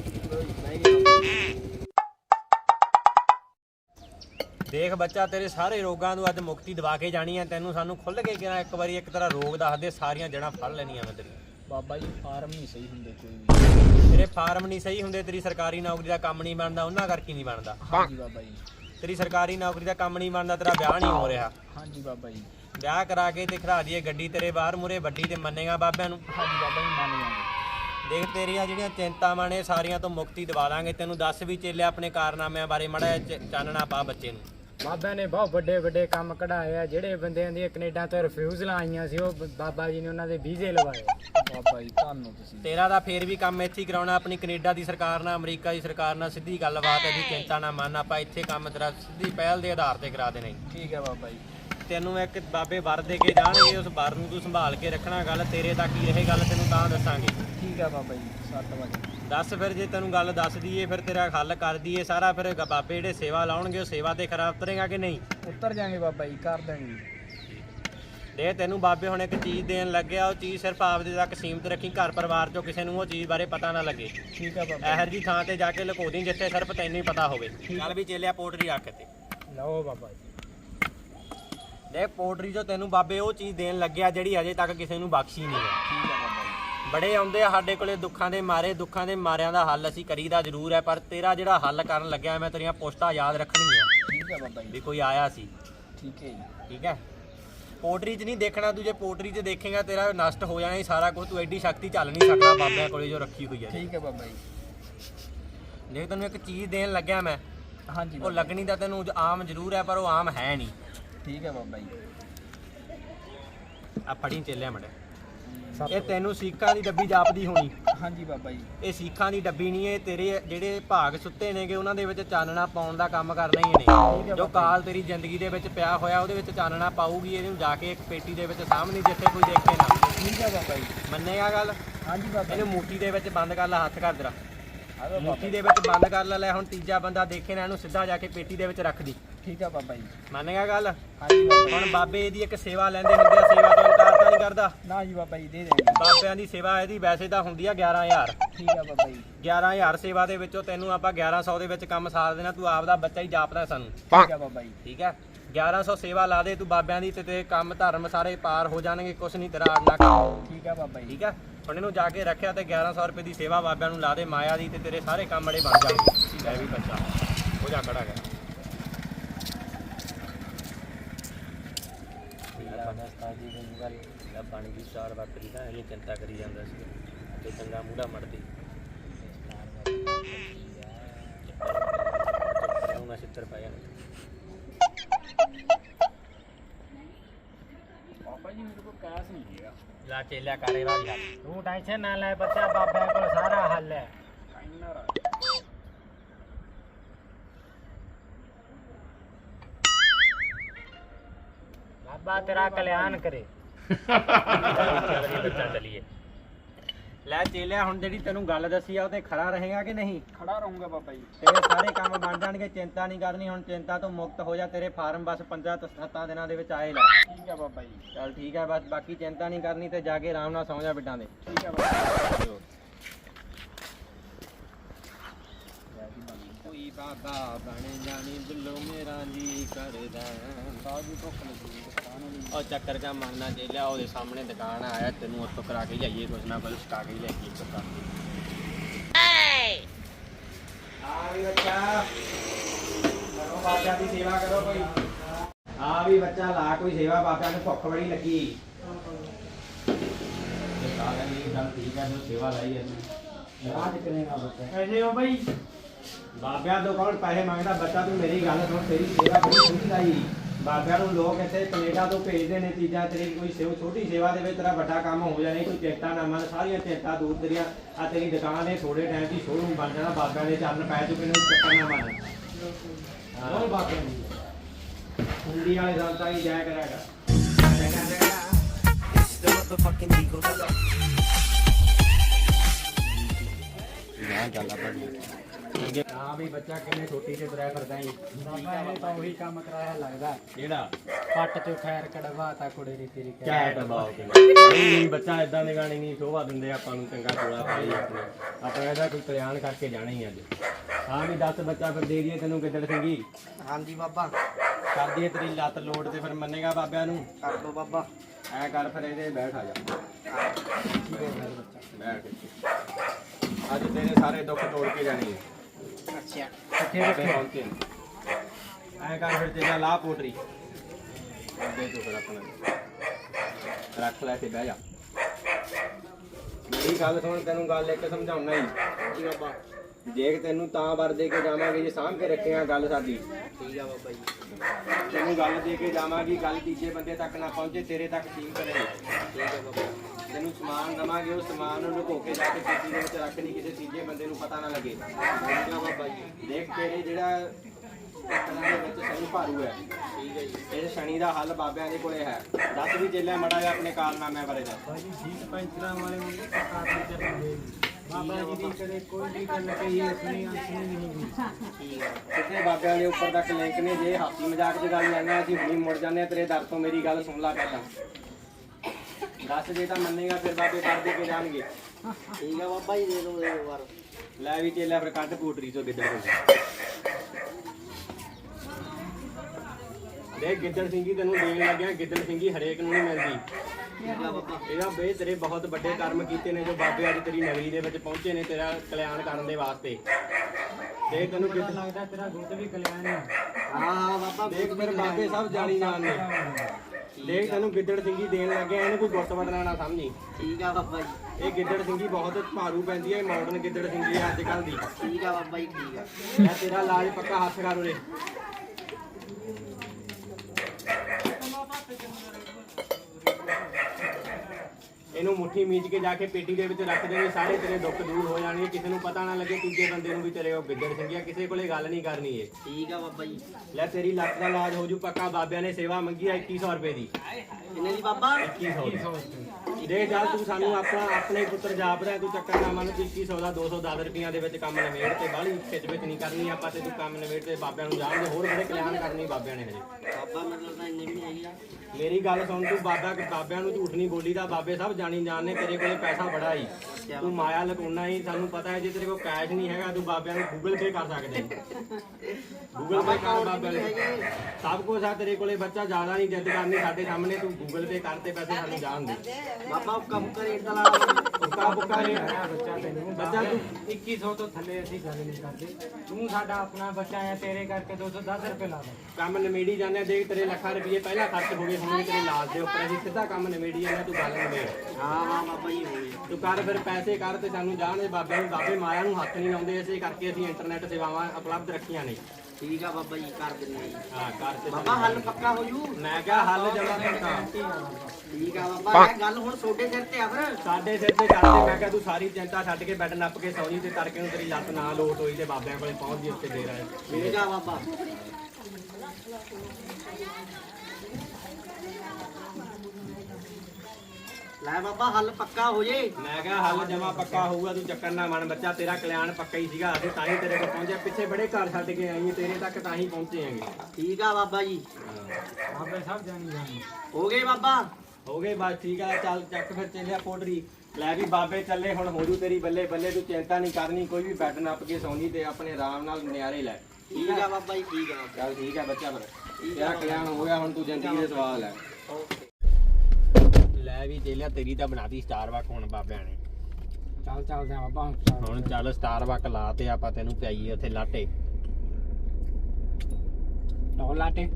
ਦੇਖ ਬੱਚਾ ਤੇਰੇ ਸਾਰੇ ਰੋਗਾਂ ਨੂੰ ਅੱਜ ਮੁਕਤੀ ਦਵਾ ਕੇ ਜਾਣੀ ਹੈ ਤੈਨੂੰ ਸਾਨੂੰ ਖੁੱਲ ਕੇ ਕਿਹਾ ਇੱਕ ਵਾਰੀ ਇੱਕ ਤਰ੍ਹਾਂ ਰੋਗ ਦੱਸ ਦੇ ਸਾਰੀਆਂ ਜੜਾਂ ਫੜ ਲੈਣੀਆਂ ਮੈਂ ਤੇਰੀ ਬਾਬਾ ਜੀ ਫਾਰਮ ਨਹੀਂ ਸਹੀ ਹੁੰਦੇ ਕੋਈ ਵੀ। ਤੇਰੇ ਫਾਰਮ ਨਹੀਂ ਸਹੀ ਹੁੰਦੇ ਤੇਰੀ ਸਰਕਾਰੀ ਨੌਕਰੀ ਦਾ ਕੰਮ ਨਹੀਂ ਬਣਦਾ ਉਹਨਾਂ ਕਰਕੇ ਨਹੀਂ ਬਣਦਾ। ਹਾਂਜੀ ਬਾਬਾ ਜੀ। ਤੇਰੀ ਸਰਕਾਰੀ ਨੌਕਰੀ ਦਾ ਕੰਮ ਨਹੀਂ ਬਣਦਾ ਤੇਰਾ ਵਿਆਹ ਨਹੀਂ ਹੋ ਰਿਹਾ। ਹਾਂਜੀ ਬਾਬਾ ਜੀ। ਵਿਆਹ ਕਰਾ ਕੇ ਤੇ ਖੜਾ ਦਈਏ ਗੱਡੀ ਤੇਰੇ ਬਾਹਰ ਮੂਰੇ ਵੱਡੀ ਤੇ ਮੰਨੇਗਾ ਬਾਬਿਆਂ ਨੂੰ। ਹਾਂਜੀ ਬਾਬਾ ਜੀ ਮੰਨ ਜਾਂਦੇ ਦੇਖ ਤੇਰੀਆਂ ਜਿਹੜੀਆਂ ਚਿੰਤਾਵਾਂ ਨੇ ਸਾਰੀਆਂ ਤੋਂ ਮੁਕਤੀ ਦਿਵਾ ਦਾਂਗੇ। ਤੈਨੂੰ ਦੱਸ ਵੀ ਚੇਲੇ ਆਪਣੇ ਕਾਰਨਾਮਿਆਂ ਬਾਰੇ ਮੜਾ ਚਾਨਣਾ ਪਾ ਬੱਚੇ ਨੂੰ। ਬਾਬਿਆਂ ਨੇ ਬਹੁਤ ਵੱਡੇ ਵੱਡੇ ਕੰਮ ਕਢਾਏ ਆ ਜਿਹੜੇ ਬੰਦਿਆਂ ਦੀਆਂ ਕੈਨੇਡਾ ਤੋਂ ਰਿਫਿਊਜ਼ਲਾਂ ਆਈਆਂ ਸੀ ਉਹ ਬ- ਬਾਬਾ ਜੀ ਨੇ ਉਹਨਾਂ ਦੇ ਵੀਜ਼ੇ ਲਵਾਏ। ਬਾਬਾ ਜੀ ਤੁਹਾਨੂੰ ਤੁਸੀਂ। ਤੇਰਾ ਦਾ ਫੇਰ ਵੀ ਕੰਮ ਇੱਥੇ ਹੀ ਕਰਾਉਣਾ ਆਪਣੀ ਕੈਨੇਡਾ ਦੀ ਸਰਕਾਰ ਨਾਲ ਅਮਰੀਕਾ ਦੀ ਸਰਕਾਰ ਨਾਲ ਸਿੱਧੀ ਗੱਲਬਾਤ ਹੈ ਜੀ ਚਿੰਤਾ ਨਾ ਮੰਨ ਆਪਾਂ ਇੱਥੇ ਕੰਮ ਤੇਰਾ ਸਿੱਧੀ ਪਹਿਲ ਦੇ ਆਧਾਰ ਤੇ ਕਰਾ ਦੇਣੇ ਠੀਕ ਹੈ ਬਾਬਾ ਜੀ। ਤੈਨੂੰ ਇੱਕ ਬਾਬੇ ਵਰ ਦੇ ਕੇ ਜਾਣਗੇ ਉਸ ਵਰ ਨੂੰ ਤੂੰ ਸੰਭਾਲ ਕੇ ਰੱਖਣਾ ਗੱਲ ਤੇਰੇ ਤੱਕ ਹੀ ਰਹੇ ਗੱਲ ਤੈਨੂੰ ਤਾਂ ਦੱਸਾਂਗੇ। ਠੀਕ ਹੈ ਬਾਬਾ ਜੀ। 7 ਵਜੇ ਦੱਸ ਫਿਰ ਜੇ ਤੈਨੂੰ ਗੱਲ ਦੱਸ ਦਈਏ ਫਿਰ ਤੇਰਾ ਹੱਲ ਕਰ ਦਈਏ ਸਾਰਾ ਫਿਰ ਗ- ਬਾਬੇ ਜਿਹੜੇ ਸੇਵਾ ਲਾਉਣਗੇ ਉਹ ਸੇਵਾ ਤੇ ਖਰਾ ਉਤਰੇਗਾ ਕਿ ਨਹੀਂ? ਉੱਤਰ ਜਾਗੇ ਬਾਬਾ ਜੀ ਕਰ ਦੇਣਗੇ। ਦੇ ਤੈਨੂੰ ਬਾਬੇ ਹੁਣ ਇੱਕ ਚੀਜ਼ ਦੇਣ ਲੱਗਿਆ ਉਹ ਚੀਜ਼ ਸਿਰਫ ਆਪਦੇ ਤੱਕ ਸੀਮਤ ਰੱਖੀ ਘਰ ਪਰਿਵਾਰ ਚੋਂ ਕਿਸੇ ਨੂੰ ਉਹ ਚੀਜ਼ ਬਾਰੇ ਪਤਾ ਨਾ ਲੱਗੇ। ਠੀਕ ਹੈ ਬਾਬਾ ਇਹੋ ਜੀ ਥਾਂ ਤੇ ਜਾ ਕੇ ਲੁਕੋ ਦੀ ਜਿੱਥੇ ਸਿਰਫ ਤੈਨੂੰ ਹੀ ਪਤਾ ਹੋਵੇ। ਚੱਲ ਵੀ ਚੇਲਿਆ ਪੋਟਰੀ ਰੱਖ ਤੇ ਲਓ ਬਾਬਾ ਜੀ। ਦੇ ਪੋਟਰੀ ਚੋਂ ਤੈਨੂੰ ਬਾਬੇ ਉਹ ਚੀਜ਼ ਦੇਣ ਲੱਗਿਆ ਜਿਹੜੀ ਅਜੇ ਤੱਕ ਕਿਸੇ ਨੂੰ ਬਖਸ਼ੀ ਨਹੀਂ ਹੈ। ਠੀਕ ਹੈ ਬਾਬਾ ਜੀ। ਬੜੇ ਆਉਂਦੇ ਆ ਸਾਡੇ ਕੋਲੇ ਦੁੱਖਾਂ ਦੇ ਮਾਰੇ ਦੁੱਖਾਂ ਦੇ ਮਾਰਿਆਂ ਦਾ ਹੱਲ ਅਸੀਂ ਕਰੀਦਾ ਜ਼ਰੂਰ ਹੈ ਪਰ ਤੇਰਾ ਜਿਹੜਾ ਹੱਲ ਕਰਨ ਲੱਗਿਆ ਮੈਂ ਤੇਰੀਆਂ ਪੋਸਟਾਂ ਯਾਦ ਰੱਖਣੀਆਂ। ਠੀਕ ਹੈ ਬਾਬਾ ਜੀ। ਵੀ ਕੋਈ ਆਇਆ ਸੀ। ਠੀਕ ਹੈ ਜੀ। ਠੀਕ ਹੈ? ਪੋਟਰੀ 'ਚ ਨਹੀਂ ਦੇਖਣਾ ਤੂੰ ਜੇ ਪੋਟਰੀ 'ਚ ਦੇਖੇਗਾ ਤੇਰਾ ਨਸ਼ਟ ਹੋ ਜਾਣਾ ਹੀ ਸਾਰਾ ਕੁਝ ਤੂੰ ਐਡੀ ਸ਼ਕਤੀ ਚੱਲ ਨਹੀਂ ਸਕਦਾ ਬਾਬਿਆਂ ਕੋਲੇ ਜੋ ਰੱਖੀ ਹੋਈ ਹੈ ਠੀਕ ਹੈ ਬਾਬਾ ਜੀ। ਜੇ ਤੈਨੂੰ ਇੱਕ ਚੀਜ਼ ਦੇਣ ਲੱਗਿਆ ਮੈਂ। ਹਾਂਜੀ ਉਹ ਬਾਬਾ ਲੱਗਣੀ ਤਾਂ ਤੈਨੂੰ ਆਮ ਜ਼ਰੂਰ ਹੈ ਪਰ ਉਹ ਆਮ ਹੈ ਨਹੀਂ। ਠੀਕ ਹੈ ਬਾਬਾ ਜੀ। ਆ ਫੜੀ ਚੱਲਿਆ ਮੜੇ ਇਹ ਤੈਨੂੰ ਸੀਖਾਂ ਦੀ ਡੱਬੀ ਜਾਪਦੀ ਹੋਣੀ। ਹਾਂਜੀ ਬਾਬਾ ਜੀ। ਇਹ ਸੀਖਾਂ ਦੀ ਡੱਬੀ ਨਹੀਂ ਇਹ ਤੇਰੇ ਜਿਹੜੇ ਭਾਗ ਸੁੱਤੇ ਨੇਗੇ ਉਹਨਾਂ ਦੇ ਵਿੱਚ ਚਾਨਣਾ ਪਾਉਣ ਦਾ ਕੰਮ ਕਰਨਾ ਹੀ ਠੀਕ ਹੈ ਨੇ ਜੋ। ਕਾਲ ਤੇਰੀ ਜ਼ਿੰਦਗੀ ਦੇ ਵਿੱਚ ਪਿਆ ਹੋਇਆ ਉਹਦੇ ਵਿੱਚ ਚਾਨਣਾ ਪਾਊਗੀ ਇਹਨੂੰ ਜਾ ਕੇ ਇੱਕ ਪੇਟੀ ਦੇ ਵਿੱਚ ਸਾਹਮਣੇ ਜਿੱਥੇ ਕੋਈ ਦੇਖੇ ਨਾ। ਠੀਕ ਹੈ ਬਾਬਾ ਜੀ। ਮੰਨੇਗਾ ਗੱਲ? ਹਾਂਜੀ ਬਾਬਾ ਇਹਨੂੰ ਮੂਠੀ ਦੇ ਵਿੱਚ ਬੰਦ ਕਰ ਲੈ ਹੱਥ ਕਰ ਆ ਬਾਬਾ ਮੂਠੀ ਦੇ ਵਿੱਚ ਬੰਦ ਕਰ ਲੈ ਹੁਣ ਤੀਜਾ ਬੰਦਾ ਦੇਖੇ ਨਾ ਇਹਨੂੰ ਸਿੱਧਾ ਜਾ ਕੇ ਪੇਟੀ ਦੇ ਵਿੱਚ ਰੱਖ ਦੀ। ਠੀਕ ਹੈ ਬਾਬਾ ਜੀ। ਮੰਨੇਗਾ ਗੱਲ? ਹਾਂਜੀ ਹੁਣ ਬਾਬੇ ਦੀ ਇੱਕ ਸੇਵਾ ਲੈਂਦੇ ਹੁੰਦੇ ਆ ਸੇਵਾ ਤਾਂ ਨਹੀਂ ਕਰਦਾ ਨਾ ਜੀ ਬਾਬਾ ਜੀ ਦੇ ਦੇਣਗੇ ਬਾਬਿਆਂ ਦੀ ਸੇਵਾ ਇਹਦੀ ਵੈਸੇ ਤਾਂ ਹੁੰਦੀ ਆ 11000 ਠੀਕ ਹੈ ਬਾਬਾ ਜੀ। 11000 ਸੇਵਾ ਦੇ ਵਿੱਚੋਂ ਤੈਨੂੰ ਆਪਾਂ 1100 ਦੇ ਵਿੱਚ ਕੰਮ ਸਾਰ ਦੇਣਾ ਤੂੰ ਆਪਦਾ ਬੱਚਾ ਹੀ ਜਾਪਦਾ ਸਾਨੂੰ। ਠੀਕ ਹੈ ਬਾਬਾ ਜੀ। ਠੀਕ ਹੈ 1100 ਸੇਵਾ ਲਾ ਦੇ ਤੂੰ ਬਾਬਿਆਂ ਦੀ ਤੇ ਤੇ ਕੰਮ ਧਰਮ ਸਾਰੇ ਪਾਰ ਹੋ ਜਾਣਗੇ ਕੁਛ ਨਹੀਂ ਤੇਰਾ ਕੰਮ। ਠੀਕ ਹੈ ਬਾਬਾ ਜੀ। ਠੀਕ ਹੈ ਹੁਣ ਇਹਨੂੰ ਜਾ ਕੇ ਰੱਖਿਆ ਤੇ 1100 ਰੁਪਏ ਦੀ ਸੇਵਾ ਬਾਬਿਆਂ ਨੂੰ ਲਾ ਦੇ ਮਾਇਆ ਦੀ ਤੇ ਤੇਰੇ ਸਾਰੇ ਕੰਮ ਬੜੇ ਬਣ ਜਾਣਗੇ। ਲੈ ਵੀ ਬੱਚਾ। ਹੋ ਜਾ ਖੜਾ ਗਿਆ ਜੀ ਦੀ ਗੱਲ। ਇਹ ਬਣ ਗਈ ਚਾਰ ਬੱਕਰੀ ਦਾ ਇਹ ਚਿੰਤਾ ਕਰੀ ਜਾਂਦਾ ਸੀ। ਤੇ ਚੰਗਾ ਮੂੜਾ ਮੜਦੀ ਮੈਂ ਸਿੱਤਰ ਪੈ ਜਾਣਾ। ਪਾਪਾ ਜੀ ਮੇਰੇ ਕੋਲ ਕੈਸ਼ ਨਹੀਂ ਹੈਗਾ। ਲਾ ਚੇਲਿਆ ਕਰੇ ਵਾਲੀ ਗੱਲ ਤੂੰ ਟੈਨਸ਼ਨ ਨਾ ਲੈ ਬੱਚਾ ਕੋਲ ਸਾਰਾ ਹੱਲ ਹੈ। ਬਾਬਾ ਤੇਰਾ ਕਲਿਆਣ ਕਰੇ। ਚਲੀਏ। ਲੈ ਚੇਲਿਆ ਹੁਣ ਜਿਹੜੀ ਤੈਨੂੰ ਗੱਲ ਦੱਸੀ ਆ ਉਹ ਤੇ ਖੜਾ ਰਹੇਗਾ ਕਿ ਨਹੀਂ? ਖੜਾ ਰਹੂੰਗਾ ਬਾਬਾ ਜੀ। ਤੇਰੇ ਸਾਰੇ ਕੰਮ ਬਣ ਜਾਣਗੇ ਚਿੰਤਾ ਨਹੀਂ ਕਰਨੀ ਹੁਣ ਚਿੰਤਾ ਤੋਂ ਮੁਕਤ ਹੋ ਜਾ ਤੇਰੇ ਫਾਰਮ ਬਸ 5 ਤੋਂ 7 ਦਿਨਾਂ ਦੇ ਵਿੱਚ ਆਏ ਲੈ। ਠੀਕ ਹੈ ਬਾਬਾ ਜੀ। ਚੱਲ ਠੀਕ ਹੈ ਬਸ ਬਾਕੀ ਚਿੰਤਾ ਨਹੀਂ ਕਰਨੀ ਤੇ ਜਾ ਕੇ ਆਰਾਮ ਨਾਲ ਸੌਂ ਜਾ ਬਿੱਡਾਂ ਦੇ। ਠੀਕ ਹੈ ਬਾਬਾ ਕੋਈ ਬਾਬਾ ਬਣ ਜਾਣੀ ਬਿੱਲੋ ਮੇਰਾ ਜੀ ਕਰਦਾ। ਬਾਬੂ ਭੁੱਖ ਲੱਗੀ। ਉਹ ਚੱਕਰ ਕਾ ਮੰਨਣਾ ਜੇ ਲਿਆ ਉਹਦੇ ਸਾਹਮਣੇ ਦੁਕਾਨ ਆਇਆ ਤੈਨੂੰ ਉੱਥੋਂ ਕਰਾ ਕੇ ਜਾਈਏ ਕੁਛ ਨਾ ਕੁਛ ਛਕਾ ਕੇ ਲੈ ਕੇ ਪਤਾ ਆ ਵੀ ਬੱਚਾ। ਕਰੋ ਬਾਬਾ ਦੀ ਸੇਵਾ ਕਰੋ ਕੋਈ। ਆ ਵੀ ਬੱਚਾ ਲਾ ਕੋਈ ਸੇਵਾ ਬਾਬਾ ਨੂੰ ਭੁੱਖ ਬੜੀ ਲੱਗੀ। ਸਾਰਿਆਂ ਦੀ ਗੱਲ ਠੀਕ ਹੈ ਜੋ ਸੇਵਾ ਲਈ ਅਸੀਂ ਰਾਜ ਕਰੇਗਾ ਬੱਚਾ? ਐਸੇ ਹੋ ਬਈ। ਬਾਬਿਆਂ ਤੋਂ ਕੌਣ ਪੈਸੇ ਮੰਗਦਾ? ਬੱਚਾ ਤੂੰ ਮੇਰੀ ਗੱਲ ਸੁਣ ਤੇਰੀ ਸੇਵਾ ਬੜੀ ਛੋਟੀ ਲਾਈ। ਬਾਬਿਆਂ ਨੂੰ ਲੋਕ ਇੱਥੇ ਕੈਨੇਡਾ ਤੋਂ ਭੇਜਦੇ ਨੇ ਚੀਜ਼ਾਂ ਤੇਰੀ ਕੋਈ ਸੇਵ ਛੋਟੀ ਸੇਵਾ ਦੇ ਵਿੱਚ ਤੇਰਾ ਵੱਡਾ ਕੰਮ ਹੋ ਜਾਣੀ ਕੋਈ ਚਿੰਤਾ ਨਾ ਮੰਨ ਸਾਰੀਆਂ ਚਿੰਤਾ ਦੂਰ ਤੇਰੀਆਂ। ਆ ਤੇਰੀ ਦੁਕਾਨ ਦੇ ਥੋੜੇ ਟਾਈਮ ਦੀ ਸ਼ੋਰੂਮ ਬਣ ਜਾਣਾ ਬਾਬਿਆਂ ਦੇ ਚਰਨ ਪੈ ਚੁੱਕੇ ਨੇ ਚੱਕਰ ਨਾ ਮੰਨ। ਹਾਂ। ਬਾਬਿਆਂ ਦੀ? ਹੁੰਡੀ ਵਾਲੇ ਸੰਤਾਂ ਹੀ ਜਾਇਆ ਕਰਾਂਗਾ ਨਾ ਚੱਲ ਆਪਾਂ ਹਾਂ। ਵੀ ਬੱਚਾ ਕਿੰਨੇ ਛੋਟੀ ਤੇ ਤੁਰਿਆ ਫਿਰਦਾ ਹੀ ਬਾਬਾ ਨੇ ਤਾਂ ਉਹੀ ਕੰਮ ਕਰਾਇਆ ਲੱਗਦਾ। ਜਿਹੜਾ ਪੱਟ ਚੋਂ ਖੈਰ ਕਢਵਾ ਤਾ ਕੁੜੇ ਦੀ ਤੇਰੀ ਕੈਟ ਬਾਉ ਨਹੀਂ ਨਹੀਂ ਬੱਚਾ ਇਦਾਂ ਦੇ ਗਾਣੇ ਨਹੀਂ ਸ਼ੋਭਾ ਦਿੰਦੇ ਆਪਾਂ ਨੂੰ ਚੰਗਾ ਟੋਲਾ ਪਾਈ ਆਪਣੇ। ਆਪਣਾ ਇਹਦਾ ਕੋਈ ਕਲਿਆਣ ਕਰਕੇ ਜਾਣਾ ਹੀ ਅੱਜ। ਹਾਂ ਵੀ ਦੱਸ ਬੱਚਾ ਫਿਰ ਦੇ ਦਈਏ ਤੈਨੂੰ ਕਿੱਦੜ ਸਿੰਘੀ ਹਾਂਜੀ ਬਾਬਾ। ਕਰ ਦਈਏ ਤੇਰੀ ਲੱਤ ਲੋੜ ਤੇ ਫਿਰ ਮੰਨੇਗਾ ਬਾਬਿਆਂ ਨੂੰ। ਕਰ ਦੋ ਬਾਬਾ। ਐ ਕਰ ਫਿਰ ਇਹਦੇ ਬੈਠ ਆ ਜਾ। ਬੈਠ ਇੱਥੇ। ਅੱਜ ਤੇਰੇ ਸਾਰੇ ਦੁੱਖ ਤੋੜ ਕੇ ਜਾਣੀ ਹੈ ਅੱਛਾ ਕਿੱਥੇ ਰੱਖੇ ਪਹੁੰਚੇ। ਐ ਕਰ ਫਿਰ ਤੇਰਾ ਲਾ ਪੋਟਰੀ। ਦੇ ਤੂੰ ਫਿਰ ਆਪਣਾ ਰੱਖ ਲੈ ਤੇ ਬਹਿ ਜਾ। ਮੇਰੀ ਗੱਲ ਸੁਣ ਤੈਨੂੰ ਗੱਲ ਇੱਕ ਸਮਝਾਉਣਾ ਹੀ। ਜੀ ਬਾਬਾ? ਦੇਖ ਤੈਨੂੰ ਤਾਂ ਵਰ ਦੇ ਕੇ ਜਾਵਾਂਗੇ ਜੇ ਸਾਂਭ ਕੇ ਰੱਖੇਗਾ ਗੱਲ ਸਾਡੀ। ਠੀਕ ਹੈ ਬਾਬਾ ਜੀ। ਤੈਨੂੰ ਗੱਲ ਦੇ ਕੇ ਜਾਵਾਂਗੀ ਗੱਲ ਤੀਜੇ ਬੰਦੇ ਤੱਕ ਨਾ ਪਹੁੰਚੇ ਤੇਰੇ ਤੱਕ ਸੀਮਤ ਰਹੇ। ਠੀਕ ਹੈ ਬਾਬਾ। ਤੈਨੂੰ ਸਮਾਨ ਦਵਾਂਗੇ ਉਹ ਸਮਾਨ ਨੂੰ ਲੁਕੋ ਕੇ ਜਾ ਕੇ ਪੇਟੀ ਦੇ ਵਿੱਚ ਰੱਖ ਲਈ ਕਿਸੇ ਤੀਜੇ ਬੰਦੇ ਨੂੰ ਪਤਾ ਨਾ ਲੱਗੇ। ਬਾਬਾ ਜੀ ਦੇਖ ਤੇਰੇ ਜਿਹੜਾ ਟੱਕਰਾਂ ਦੇ ਵਿੱਚ ਸਹੀ ਭਾਰੂ ਹੈ। ਠੀਕ ਹੈ ਜੀ। ਇਹ ਸ਼ਨੀ ਦਾ ਹੱਲ ਬਾਬਿਆਂ ਦੇ ਕੋਲੇ ਹੈ। ਦੱਸ ਵੀ ਚੱਲਿਆ ਮੜਾ ਜਾ ਆਪਣੇ ਕਾਰਨਾਮਿਆਂ ਬਾਰੇ ਦੱਸ। ਬਾਜੀ ਸੀਟ ਪੈਂਚਰਾਂ ਵਾਲੇ ਨੂੰ ਕਾਟ ਨਹੀਂ ਚੱਲਦੇ ਬਾਬਾ ਜੀ ਦੀ ਕਦੇ ਕੋਈ ਵੀ ਗੱਲ ਕਹੀ ਉਸਨੇ ਸੁਣੀ ਨਹੀਂ ਗਈ ਠੀਕ ਹੈ। ਕਿਤੇ ਬਾਬਿਆਂ ਦੇ ਉੱਪਰ ਤੱਕ ਲਿੰਕ ਨੇ? ਜੇ ਹਾਸੀ ਮਜ਼ਾਕ ਦੀ ਗੱਲ ਲੈਣਾ ਅਸੀਂ ਹੁਣੀ ਮੁੜ ਜਾਂਦੇ ਆ ਤੇਰੇ ਦਰ ਤੋਂ ਮੇਰੀ ਗੱਲ ਸੁਣ ਲੈ ਪਹਿਲਾਂ। ਦੱਸ ਜੇ ਤਾਂ ਮੰਨੇਗਾ ਫਿਰ ਬਾਬੇ ਕਰ ਦੇ ਕੇ ਜਾਣਗੇ। ਠੀਕ ਹੈ ਬਾਬਾ ਜੀ ਦੇ ਦੋ ਦੇ ਦੋ ਵਾਰ। ਲੈ ਵੀ ਚੇਲਾ ਫਿਰ ਕੱਢ ਪੂਟਰੀ ਤੋਂ ਗਿੱਦੜ ਸਿੰਘ। ਗਿੱਦੜ ਸਿੰਘੀ ਤੈਨੂੰ ਦੇਣ ਲੱਗਿਆ ਗਿੱਦੜ ਸਿੰਘੀ ਹਰੇਕ ਨੂੰ ਨਹੀਂ ਮਿਲਦੀ। ਇਹਦਾ ਬੇ ਤੇਰੇ ਬਹੁਤ ਵੱਡੇ ਕਰਮ ਕੀਤੇ ਨੇ ਜੋ ਬਾਬੇ ਅੱਜ ਤੇਰੀ ਨਗਰੀ ਦੇ ਵਿੱਚ ਪਹੁੰਚੇ ਨੇ ਤੇਰਾ ਕਲਿਆਣ ਕਰਨ ਦੇ ਵਾਸਤੇ। ਦੇਖ ਤੈਨੂੰ ਗਿੱਦੜ ਲੱਗਦਾ ਤੇਰਾ ਗੁੱਟ ਵੀ ਕਲਿਆਣ ਹੈ ਹਾਂ ਬਾਬਾ ਦੇਖ ਫਿਰ ਬਾਬੇ ਸਭ ਜਾਣੀ ਜਾਣ ਨੇ ਦੇਖ ਤੈਨੂੰ ਗਿੱਦੜ ਸਿੰਘੀ ਦੇਣ ਲੱਗਿਆ ਇਹਨੂੰ ਕੋਈ ਗੁੱਟ ਬਦਲਾ ਨਾ ਸਮਝੀ। ਠੀਕ ਹੈ ਬਾਬਾ ਜੀ। ਇਹ ਗਿੱਦੜ ਸਿੰਘੀ ਬਹੁਤ ਭਾਰੂ ਪੈਂਦੀ ਹੈ ਮਾਡਰਨ ਗਿੱਦੜ ਸਿੰਘੀ ਹੈ ਅੱਜ ਕੱਲ ਦੀ। ਠੀਕ ਹੈ ਬਾਬਾ ਜੀ ਠੀਕ ਹੈ ਮੈਂ ਤੇਰਾ ਇਲਾਜ ਪੱਕਾ ਹੱਥ ਕਰ ਉਰੇ। ਇਹਨੂੰ ਮੁੱਠੀ ਮੀਚ ਕੇ ਜਾ ਕੇ ਪੇਟੀ ਦੇ ਵਿੱਚ ਰੱਖ ਦੇਣੀ ਸਾਰੇ ਤੇਰੇ ਦੁੱਖ ਦੂਰ ਹੋ ਜਾਣਗੇ ਕਿਸੇ ਨੂੰ ਪਤਾ ਨਾ ਲੱਗੇ ਤੀਜੇ ਬੰਦੇ ਨੂੰ ਵੀ ਤੇਰੇ ਉਹ ਗਿੱਦੜ ਸਿੰਘਿਆ ਕਿਸੇ ਕੋਲੇ ਗੱਲ ਨਹੀਂ ਕਰਨੀ ਏ ਠੀਕ ਹੈ ਬਾਬਾ ਜੀ। ਲੈ ਤੇਰੀ ਲੱਤ ਦਾ ਇਲਾਜ ਹੋ ਜੂ ਪੱਕਾ ਬਾਬਿਆਂ ਨੇ ਸੇਵਾ ਮੰਗੀ ਆ 2100 ਰੁਪਏ ਦੀ। ਕਿੰਨੇ ਦੀ ਬਾਬਾ? 2100 ਦੀ ਜਾ ਤੂੰ ਸਾਨੂੰ ਆਪਣਾ ਆਪਣੇ ਪੁੱਤਰ ਜਾਪਦਾ ਤੂੰ ਚੱਕਰ ਨਾ ਮੰਨ ਤੂੰ 2100 ਦਾ 210 ਰੁਪਈਆਂ ਦੇ ਵਿੱਚ ਕੰਮ ਨਵੇੜ ਤੇ ਬਾਹਲੀ ਖਿੱਚ ਵਿੱਚ ਨਹੀਂ ਕਰਨੀ ਆਪਾਂ ਤੇ ਤੂੰ ਕੰਮ ਨਵੇੜ ਤੇ ਬਾਬਿਆਂ ਨੂੰ ਜਾਣਦੇ ਹੋਰ ਬੜੇ ਕਲਿਆਣ ਕਰਨੀ ਬਾਬਿਆਂ ਨੇ ਹਜੇ। ਬਾਬਾ ਮਤਲਬ ਤਾਂ ਇੰਨੇ ਵੀ ਹੈਗੀ ਆ। ਮੇਰੀ ਗੱਲ ਸੁਣ ਤੂੰ ਬਾਬਾ ਬਾਬਿਆਂ ਨੂੰ ਝੂਠ ਨਹੀਂ ਬੋਲੀਦਾ ਬਾਬੇ ਸਭ ਜਾਣੀ ਜਾਣਨੇ ਤੇਰੇ ਕੋਲੇ ਪੈਸਾ ਬੜਾ ਹੀ ਤੂੰ ਮਾਇਆ ਲਗਾਉਣਾ ਹੀ ਸਾਨੂੰ ਪਤਾ ਹੈ ਜੇ ਤੇਰੇ ਕੋਲ ਕੈਸ਼ ਨਹੀਂ ਹੈਗਾ ਤੂੰ ਬਾਬਿਆਂ ਨੂੰ ਗੂਗਲ ਪੇ ਕਰ ਸਕਦੇ ਗੂਗਲ ਪੇ ਕਰ ਬਾਬਿਆਂ ਨੂੰ। ਸਭ ਕੁਝ ਆ ਤੇਰੇ ਕੋਲੇ ਬੱਚਾ ਜ਼ਿਆਦਾ ਨਹੀਂ ਜਿੱਦ ਕਰਨੀ ਸਾਡੇ ਸਾਹਮਣੇ ਤੂੰ ਗੂਗਲ ਪੇ ਕਰਤੇ ਪੈਸੇ ਸਾਨੂੰ ਜਾਣ ਦੇ। ਬਾਬਾ ਕੰਮ ਕਰੇ ਤਲਾ ਉੱਕਾ ਬੁੱਕਾ ਨਹੀਂ ਹੈ ਬੱਚਾ ਤੈਨੂੰ। ਬੱਚਾ ਤੂੰ 2100 ਤੋਂ ਥੱਲੇ ਅਸੀਂ ਗੱਲ ਨਹੀਂ ਕਰਦੇ। ਤੂੰ ਸਾਡਾ ਆਪਣਾ ਬੱਚਾ ਹੈ ਤੇਰੇ ਕਰਕੇ 210 ਰੁਪਏ ਲਾ ਦੇ। ਕੰਮ ਨਿਮੇੜੀ ਜਾਂਦੇ ਦੇਖ ਤੇਰੇ ਲੱਖਾਂ ਰੁਪਏ ਪਹਿਲਾਂ ਖਰਚ ਹੋ ਗਏ ਹੁਣ ਤੇਰੇ ਇਲਾਜ ਦੇ ਉੱਪਰ ਅਸੀਂ ਸਿੱਧਾ ਕੰਮ ਨਿਮੇੜੀ ਜਾਂਦੇ ਆ, ਤੂੰ ਗੱਲ ਨਿਮੇੜ। ਹਾਂ ਹਾਂ ਬਾਬਾ ਜੀ ਹੋਵੇ ਤੂੰ ਕਰ ਫਿਰ ਪੈਸੇ ਕਰ ਤੇ ਸਾਨੂੰ ਜਾਣ ਦੇ ਬਾਬੇ ਨੂੰ ਬਾਬੇ ਮਾਇਆ ਨੂੰ ਹੱਥ ਨਹੀਂ ਲਾਉਂਦੇ ਇਸੇ ਕਰਕੇ ਅਸੀਂ ਇੰਟਰਨੈਟ ਸੇਵਾਵਾਂ ਉਪਲਬਧ ਰੱਖੀਆਂ ਨੇ। ਠੀਕ ਆ ਬਾਬਾ ਜੀ ਕਰ ਆ ਜੀ। ਹਾਂ ਕਰ ਤੇ ਬਾਬਾ ਹੱਲ ਪੱਕਾ ਹੋ ਜੂ? ਮੈਂ ਕਿਹਾ ਹੱਲ ਜਮਾ ਕਰਤਾ ਠੀਕ ਆ ਬਾਬਾ ਇਹ ਗੱਲ ਹੁਣ ਛੋਟੇ ਸਿਰ ਤੇ ਆ ਫਿਰ। ਸਾਡੇ ਸਿਰ ਤੇ ਕਰਦੇ ਮੈਂ ਕਿਹਾ ਤੂੰ ਸਾਰੀ ਚਿੰਤਾ ਛੱਡ ਕੇ ਬੈੱਡ ਨੱਪ ਕੇ ਸੌਂ ਜੀ ਤੇ ਤੜਕੇ ਨੂੰ ਤੇਰੀ ਲੱਤ ਨਾ ਲੋਟ ਹੋਈ ਤੇ ਬਾਬਿਆਂ ਕੋਲੇ ਪਹੁੰਚ ਜੀ ਉੱਥੇ ਦੇ ਰਹੇ ਠੀਕ ਆ ਬਾਬਾ। ਲੈ ਬਾਬਾ ਹੱਲ ਪੱਕਾ ਹੋ ਜੇ। ਮੈਂ ਕਿਹਾ ਹੱਲ ਜਮਾ ਪੱਕਾ ਹੋਊਗਾ ਤੂੰ ਚੱਕਰ ਨਾ ਮੰਨ ਬੱਚਾ ਤੇਰਾ ਕਲਿਆਣ ਪੱਕਾ ਹੀ ਸੀਗਾ ਅਸੀਂ ਤਾਂ ਹੀ ਤੇਰੇ ਕੋਲ ਪਹੁੰਚੇ ਪਿੱਛੇ ਬੜੇ ਘਰ ਛੱਡ ਕੇ ਆਈ ਤੇਰੇ ਤੱਕ ਤਾਂ ਹੀ ਪਹੁੰਚੇ ਆਂਗੇ ਠੀਕ ਆ ਬਾਬਾ ਜੀ। ਆਪੇ ਸਭ ਜਾਣੀ ਜਾਣੀ। ਹੋ ਗਏ ਬਾਬਾ। ਹੋ ਗਏ ਬਸ ਠੀਕ ਆ ਚੱਲ ਚੱਕ ਫਿਰ ਚੱਲਿਆ ਪੋਟਰੀ। ਲੈ ਵੀ ਬਾਬੇ ਚੱਲੇ ਹੁਣ ਹੋ ਜੂ ਤੇਰੀ ਬੱਲੇ ਬੱਲੇ ਤੂੰ ਚਿੰਤਾ ਨਹੀਂ ਕਰਨੀ ਕੋਈ ਵੀ ਬੈੱਡ ਨੱਪ ਕੇ ਸੌਂਦੀ ਤੇ ਆਪਣੇ ਆਰਾਮ ਨਾਲ ਨਿਆਰੇ ਲੈ। ਠੀਕ ਆ ਬਾਬਾ ਜੀ ਠੀਕ ਆ। ਚੱਲ ਠੀਕ ਆ ਬੱਚਾ ਫਿਰ। ਤੇਰਾ ਕਲਿਆਣ ਹੋ ਗਿਆ ਹੁਣ ਤੂੰ ਜ਼ਿੰਦਗੀ ਦੇ ਸਵਾਲ ਹੈ ਲੈ ਵੀ ਚੇਲਿਆ ਤੇਰੀ ਤਾਂ ਬਣਾਤੀ ਸਟਾਰਬਕ ਹੁਣ ਬਾਬਿਆਂ ਨੇ। ਚੱਲ ਚੱਲਦੇ ਆ ਬਾਬਾ ਹੁਣ ਚੱਲ ਸਟਾਰਬਕ ਲਾ ਤੇ ਆਪਾਂ ਤੈਨੂੰ ਪਿਆਈਏ ਉੱਥੇ ਲਾਟੇ। ਟੋਲ ਲਾਟੇ?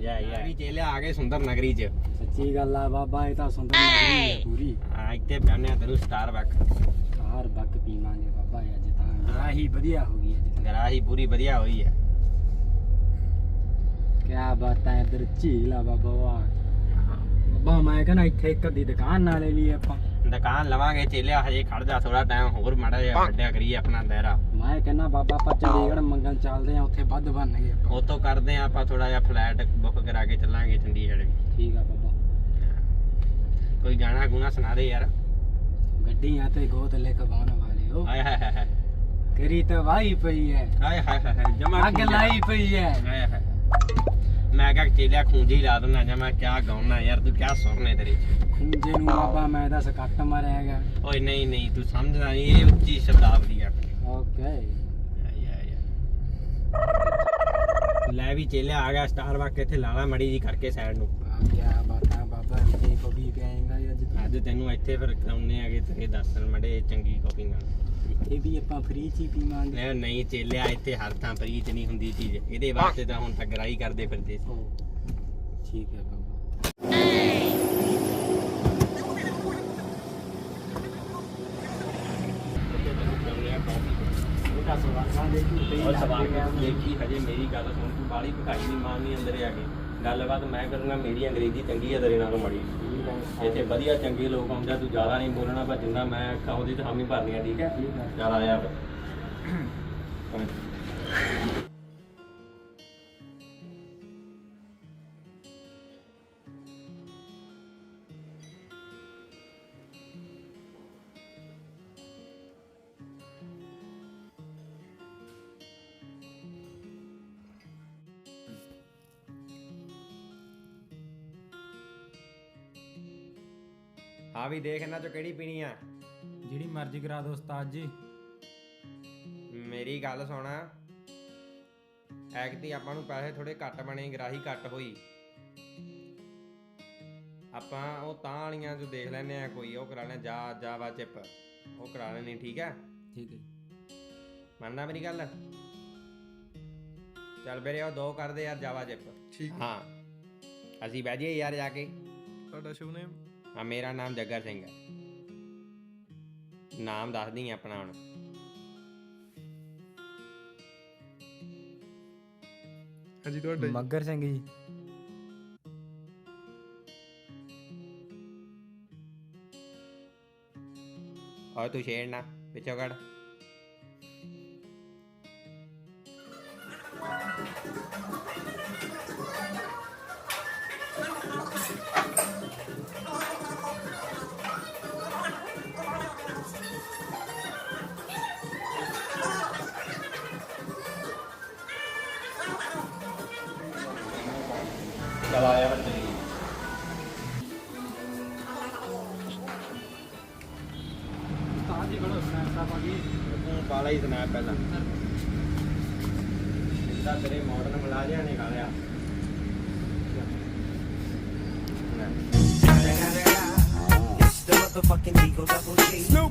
ਜੈ ਜੈ। ਵੀ ਚੇਲਿਆ ਆ ਗਏ ਸੁੰਦਰ ਨਗਰੀ ਚ। ਸੱਚੀ ਗੱਲ ਆ ਬਾਬਾ ਇਹ ਤਾਂ ਸੁੰਦਰ ਨਗਰੀ ਹੈ ਪੂਰੀ। ਆ ਇੱਥੇ ਪਿਆਨੇ ਤੈਨੂੰ ਸਟਾਰਬਕ ਕਾਰ ਬੱਕ ਪੀਵਾਂਗੇ ਬਾਬਾ ਅੱਜ ਤਾਂ ਗਰਾਹੀ ਵਧੀਆ ਹੋ ਗਈ ਅੱਜ ਗਰਾਹੀ ਪੂਰੀ ਵਧੀਆ ਹੋਈ ਹੈ ਕਿਆ ਬਾਤਾਂ ਇਧਰ ਝੀਲ ਆ ਬਾਬਾ ਵਾਹ। ਬਾਬਾ ਮੈਂ ਕਹਿੰਦਾ ਇੱਥੇ ਇੱਕ ਅੱਧੀ ਦੁਕਾਨ ਨਾ ਲੈ ਲਈ ਆਪਾਂ। ਦੁਕਾਨ ਲਵਾਂਗੇ ਚੇਲਿਆ ਹਜੇ ਖੜ ਜਾ ਥੋੜਾ ਟਾਈਮ ਹੋਰ ਮਾੜਾ ਜਿਹਾ ਵੱਡਿਆ ਕਰੀਏ ਆਪਣਾ ਦਾਇਰਾ। ਮੈਂ ਕਹਿੰਦਾ ਬਾਬਾ ਆਪਾਂ ਚੰਡੀਗੜ੍ਹ ਮੰਗਣ ਚੱਲਦੇ ਆ ਉੱਥੇ ਵੱਧ ਬਣਨਗੇ ਆਪਾਂ। ਉਤੋਂ ਕਰਦੇ ਆ ਆਪਾਂ ਥੋੜਾ ਜਿਹਾ ਫਲੈਟ ਬੁੱਕ ਕਰਾ ਕੇ ਚੱਲਾਂਗੇ ਚੰਡੀਗੜ੍ਹ ਵੀ। ਠੀਕ ਆ ਬਾਬਾ। ਕੋਈ ਗਾਣਾ ਗੁਣਾ ਸੁਣਾ ਦੇ ਯਾਰ। ਗੱਡੀਆਂ ਤੇ ਗੋਤ ਲੈ ਕੇ ਬਾਣ ਵਾਲੇ ਉਹ ਹਾਏ ਹਾਏ ਹਾਏ। ਕਰੀ ਤਾਂ ਵਾਹੀ ਪਈ ਹੈ। ਹਾਏ ਹਾਏ ਹਾਏ ਜਮਾ ਅੱਗ ਲਾਈ ਪਈ ਹੈ। ਹਾਏ ਹਾਏ। ਮੈਂ ਕਿਹਾ ਚੇਲਿਆ ਖੂੰਜੀ ਲਾ ਦਿੰਦਾ ਜਮਾ ਕਿਆ ਗਾਉਣਾ ਯਾਰ ਤੂੰ ਕਿਆ ਸੁਰਨੇ ਤੇਰੇ ਚ? ਖੁੰਝੇ ਨੂੰ ਬਾਬਾ ਮੈਂ ਤਾਂ ਸਕੱਟ ਮਾਰਿਆ ਹੈਗਾ। ਓਏ ਨਹੀਂ ਨਹੀਂ ਤੂੰ ਸਮਝਦਾ ਨਹੀਂ ਇਹ ਉੱਚੀ ਸ਼ਬਦਾਵਲੀ ਆ। ਓਕੇ। ਲੈ ਵੀ ਚੇਲਿਆ ਆ ਗਿਆ ਸਟਾਰਬਕ ਇੱਥੇ ਲਾਲਾ ਮੜੀ ਜੀ ਕਰਕੇ ਸਾਈਡ ਨੂੰ। ਆ ਕਿਆ ਬਾਤਾਂ ਬਾਬਾ ਇੱਥੇ ਕੋ ਵੀ ਪਿਆਏਗਾ ਅੱਜ। ਤੈਨੂੰ ਇੱਥੇ ਫਿਰ ਕਰਾਉਨੇ ਆਗੇ ਤੇਰੇ ਦਰਸ਼ਨ ਮੜੇ ਚੰਗੀ ਕਾਫੀ ਨਾਲ। ਇੱਥੇ ਵੀ ਆਪਾਂ ਫ੍ਰੀ ਚ ਹੀ ਪੀਵਾਂਗੇ। ਲੈ ਨਹੀਂ ਚੇਲਿਆ ਇੱਥੇ ਹਰ ਥਾਂ ਫਰੀ ਚ ਨਹੀਂ ਹੁੰਦੀ ਚੀਜ਼। ਇਹਦੇ ਵਾਸਤੇ ਤਾਂ ਹੁਣ ਤੱਕ ਗਰਾਈ ਕਰਦੇ ਫਿਰਦੇ ਸੀ। ਠੀਕ ਹੈ ਬਾਬਾ। ਔਰ ਸਵਾਲ ਦੇਖੀ ਹਜੇ ਮੇਰੀ ਗੱਲ ਸੁਣ ਤੂੰ ਬਾਲੀ ਭਕਾਈ ਨਹੀਂ ਮਾਰਨੀ ਅੰਦਰ ਆ ਕੇ। ਗੱਲਬਾਤ ਮੈਂ ਕਰੂੰਗਾ ਮੇਰੀ ਅੰਗਰੇਜ਼ੀ ਚੰਗੀ ਹੈ ਤੇਰੇ ਨਾਲੋਂ ਮਾੜੀ। ਇੱਥੇ ਵਧੀਆ ਚੰਗੇ ਲੋਕ ਆਉਂਦੇ ਆ, ਤੂੰ ਜ਼ਿਆਦਾ ਨਹੀਂ ਬੋਲਣਾ ਪਰ ਜਿੰਨਾ ਮੈਂ ਆਖਾਂ ਉਹਦੀ ਤਾਂ ਹਾਮੀ ਭਰਨੀ ਆ ਠੀਕ ਹੈ? ਠੀਕ ਹੈ। ਚੱਲ ਆਇਆ ਫਿਰ (clears throat) ਵੀ ਦੇਖ ਇਹਨਾਂ ਚੋਂ ਕਿਹੜੀ ਪੀਣੀ ਆ। ਜਿਹੜੀ ਮਰਜ਼ੀ ਕਰਾ ਦਿਓ ਉਸਤਾਦ ਜੀ। ਮੇਰੀ ਗੱਲ ਸੁਣ। ਐਕਟੀ ਆਪਾਂ ਨੂੰ ਪੈਸੇ ਥੋੜੇ ਘੱਟ ਬਣੇ ਗਰਾਹੀ ਘੱਟ ਹੋਈ। ਆਪਾਂ ਉਹ ਤਾਂ ਵਾਲੀਆਂ ਜੋ ਦੇਖ ਲੈਨੇ ਆ ਕੋਈ ਉਹ ਕਰਾ ਲੈਣੇ ਜਾ ਜਾਵਾ ਚਿਪ। ਉਹ ਕਰਾ ਲੈਣੀ ਠੀਕ ਹੈ ਠੀਕ ਹੈ ਮੰਨਦਾ ਮੇਰੀ ਗੱਲ? ਚੱਲ ਵੀਰੇ ਉਹ ਦੋ ਕਰ ਦੇ ਯਾਰ ਜਾਵਾ ਚਿਪ। ਠੀਕ ਹਾਂ। ਅਸੀਂ ਬਹਿ ਜਾਈਏ ਯਾਰ ਜਾ ਕੇ। ਤੁਹਾਡਾ ਸ਼ੁਭ ਨੇਮ? ਹਾਂ ਮੇਰਾ ਨਾਮ ਜੱਗਰ ਸਿੰਘ ਹੈ। ਨਾਮ ਦੱਸਦੀ ਆਪਣਾ ਹੁਣ। ਹਾਂਜੀ ਤੁਹਾਡਾ ਜੀ? ਮੱਗਰ ਸਿੰਘ ਜੀ। ਔਰ ਤੂੰ ਛੇੜ ਨਾ ਪਿੱਛੋਂ ਕੱਢ। ਪਹਿਲਾਂ ਸਿੱਧਾ ਤੇਰੇ ਮਾਡਰਨ ਮਲਾਜਿਆਂ ਨੇ ਕਾਲਿਆ Motherfucking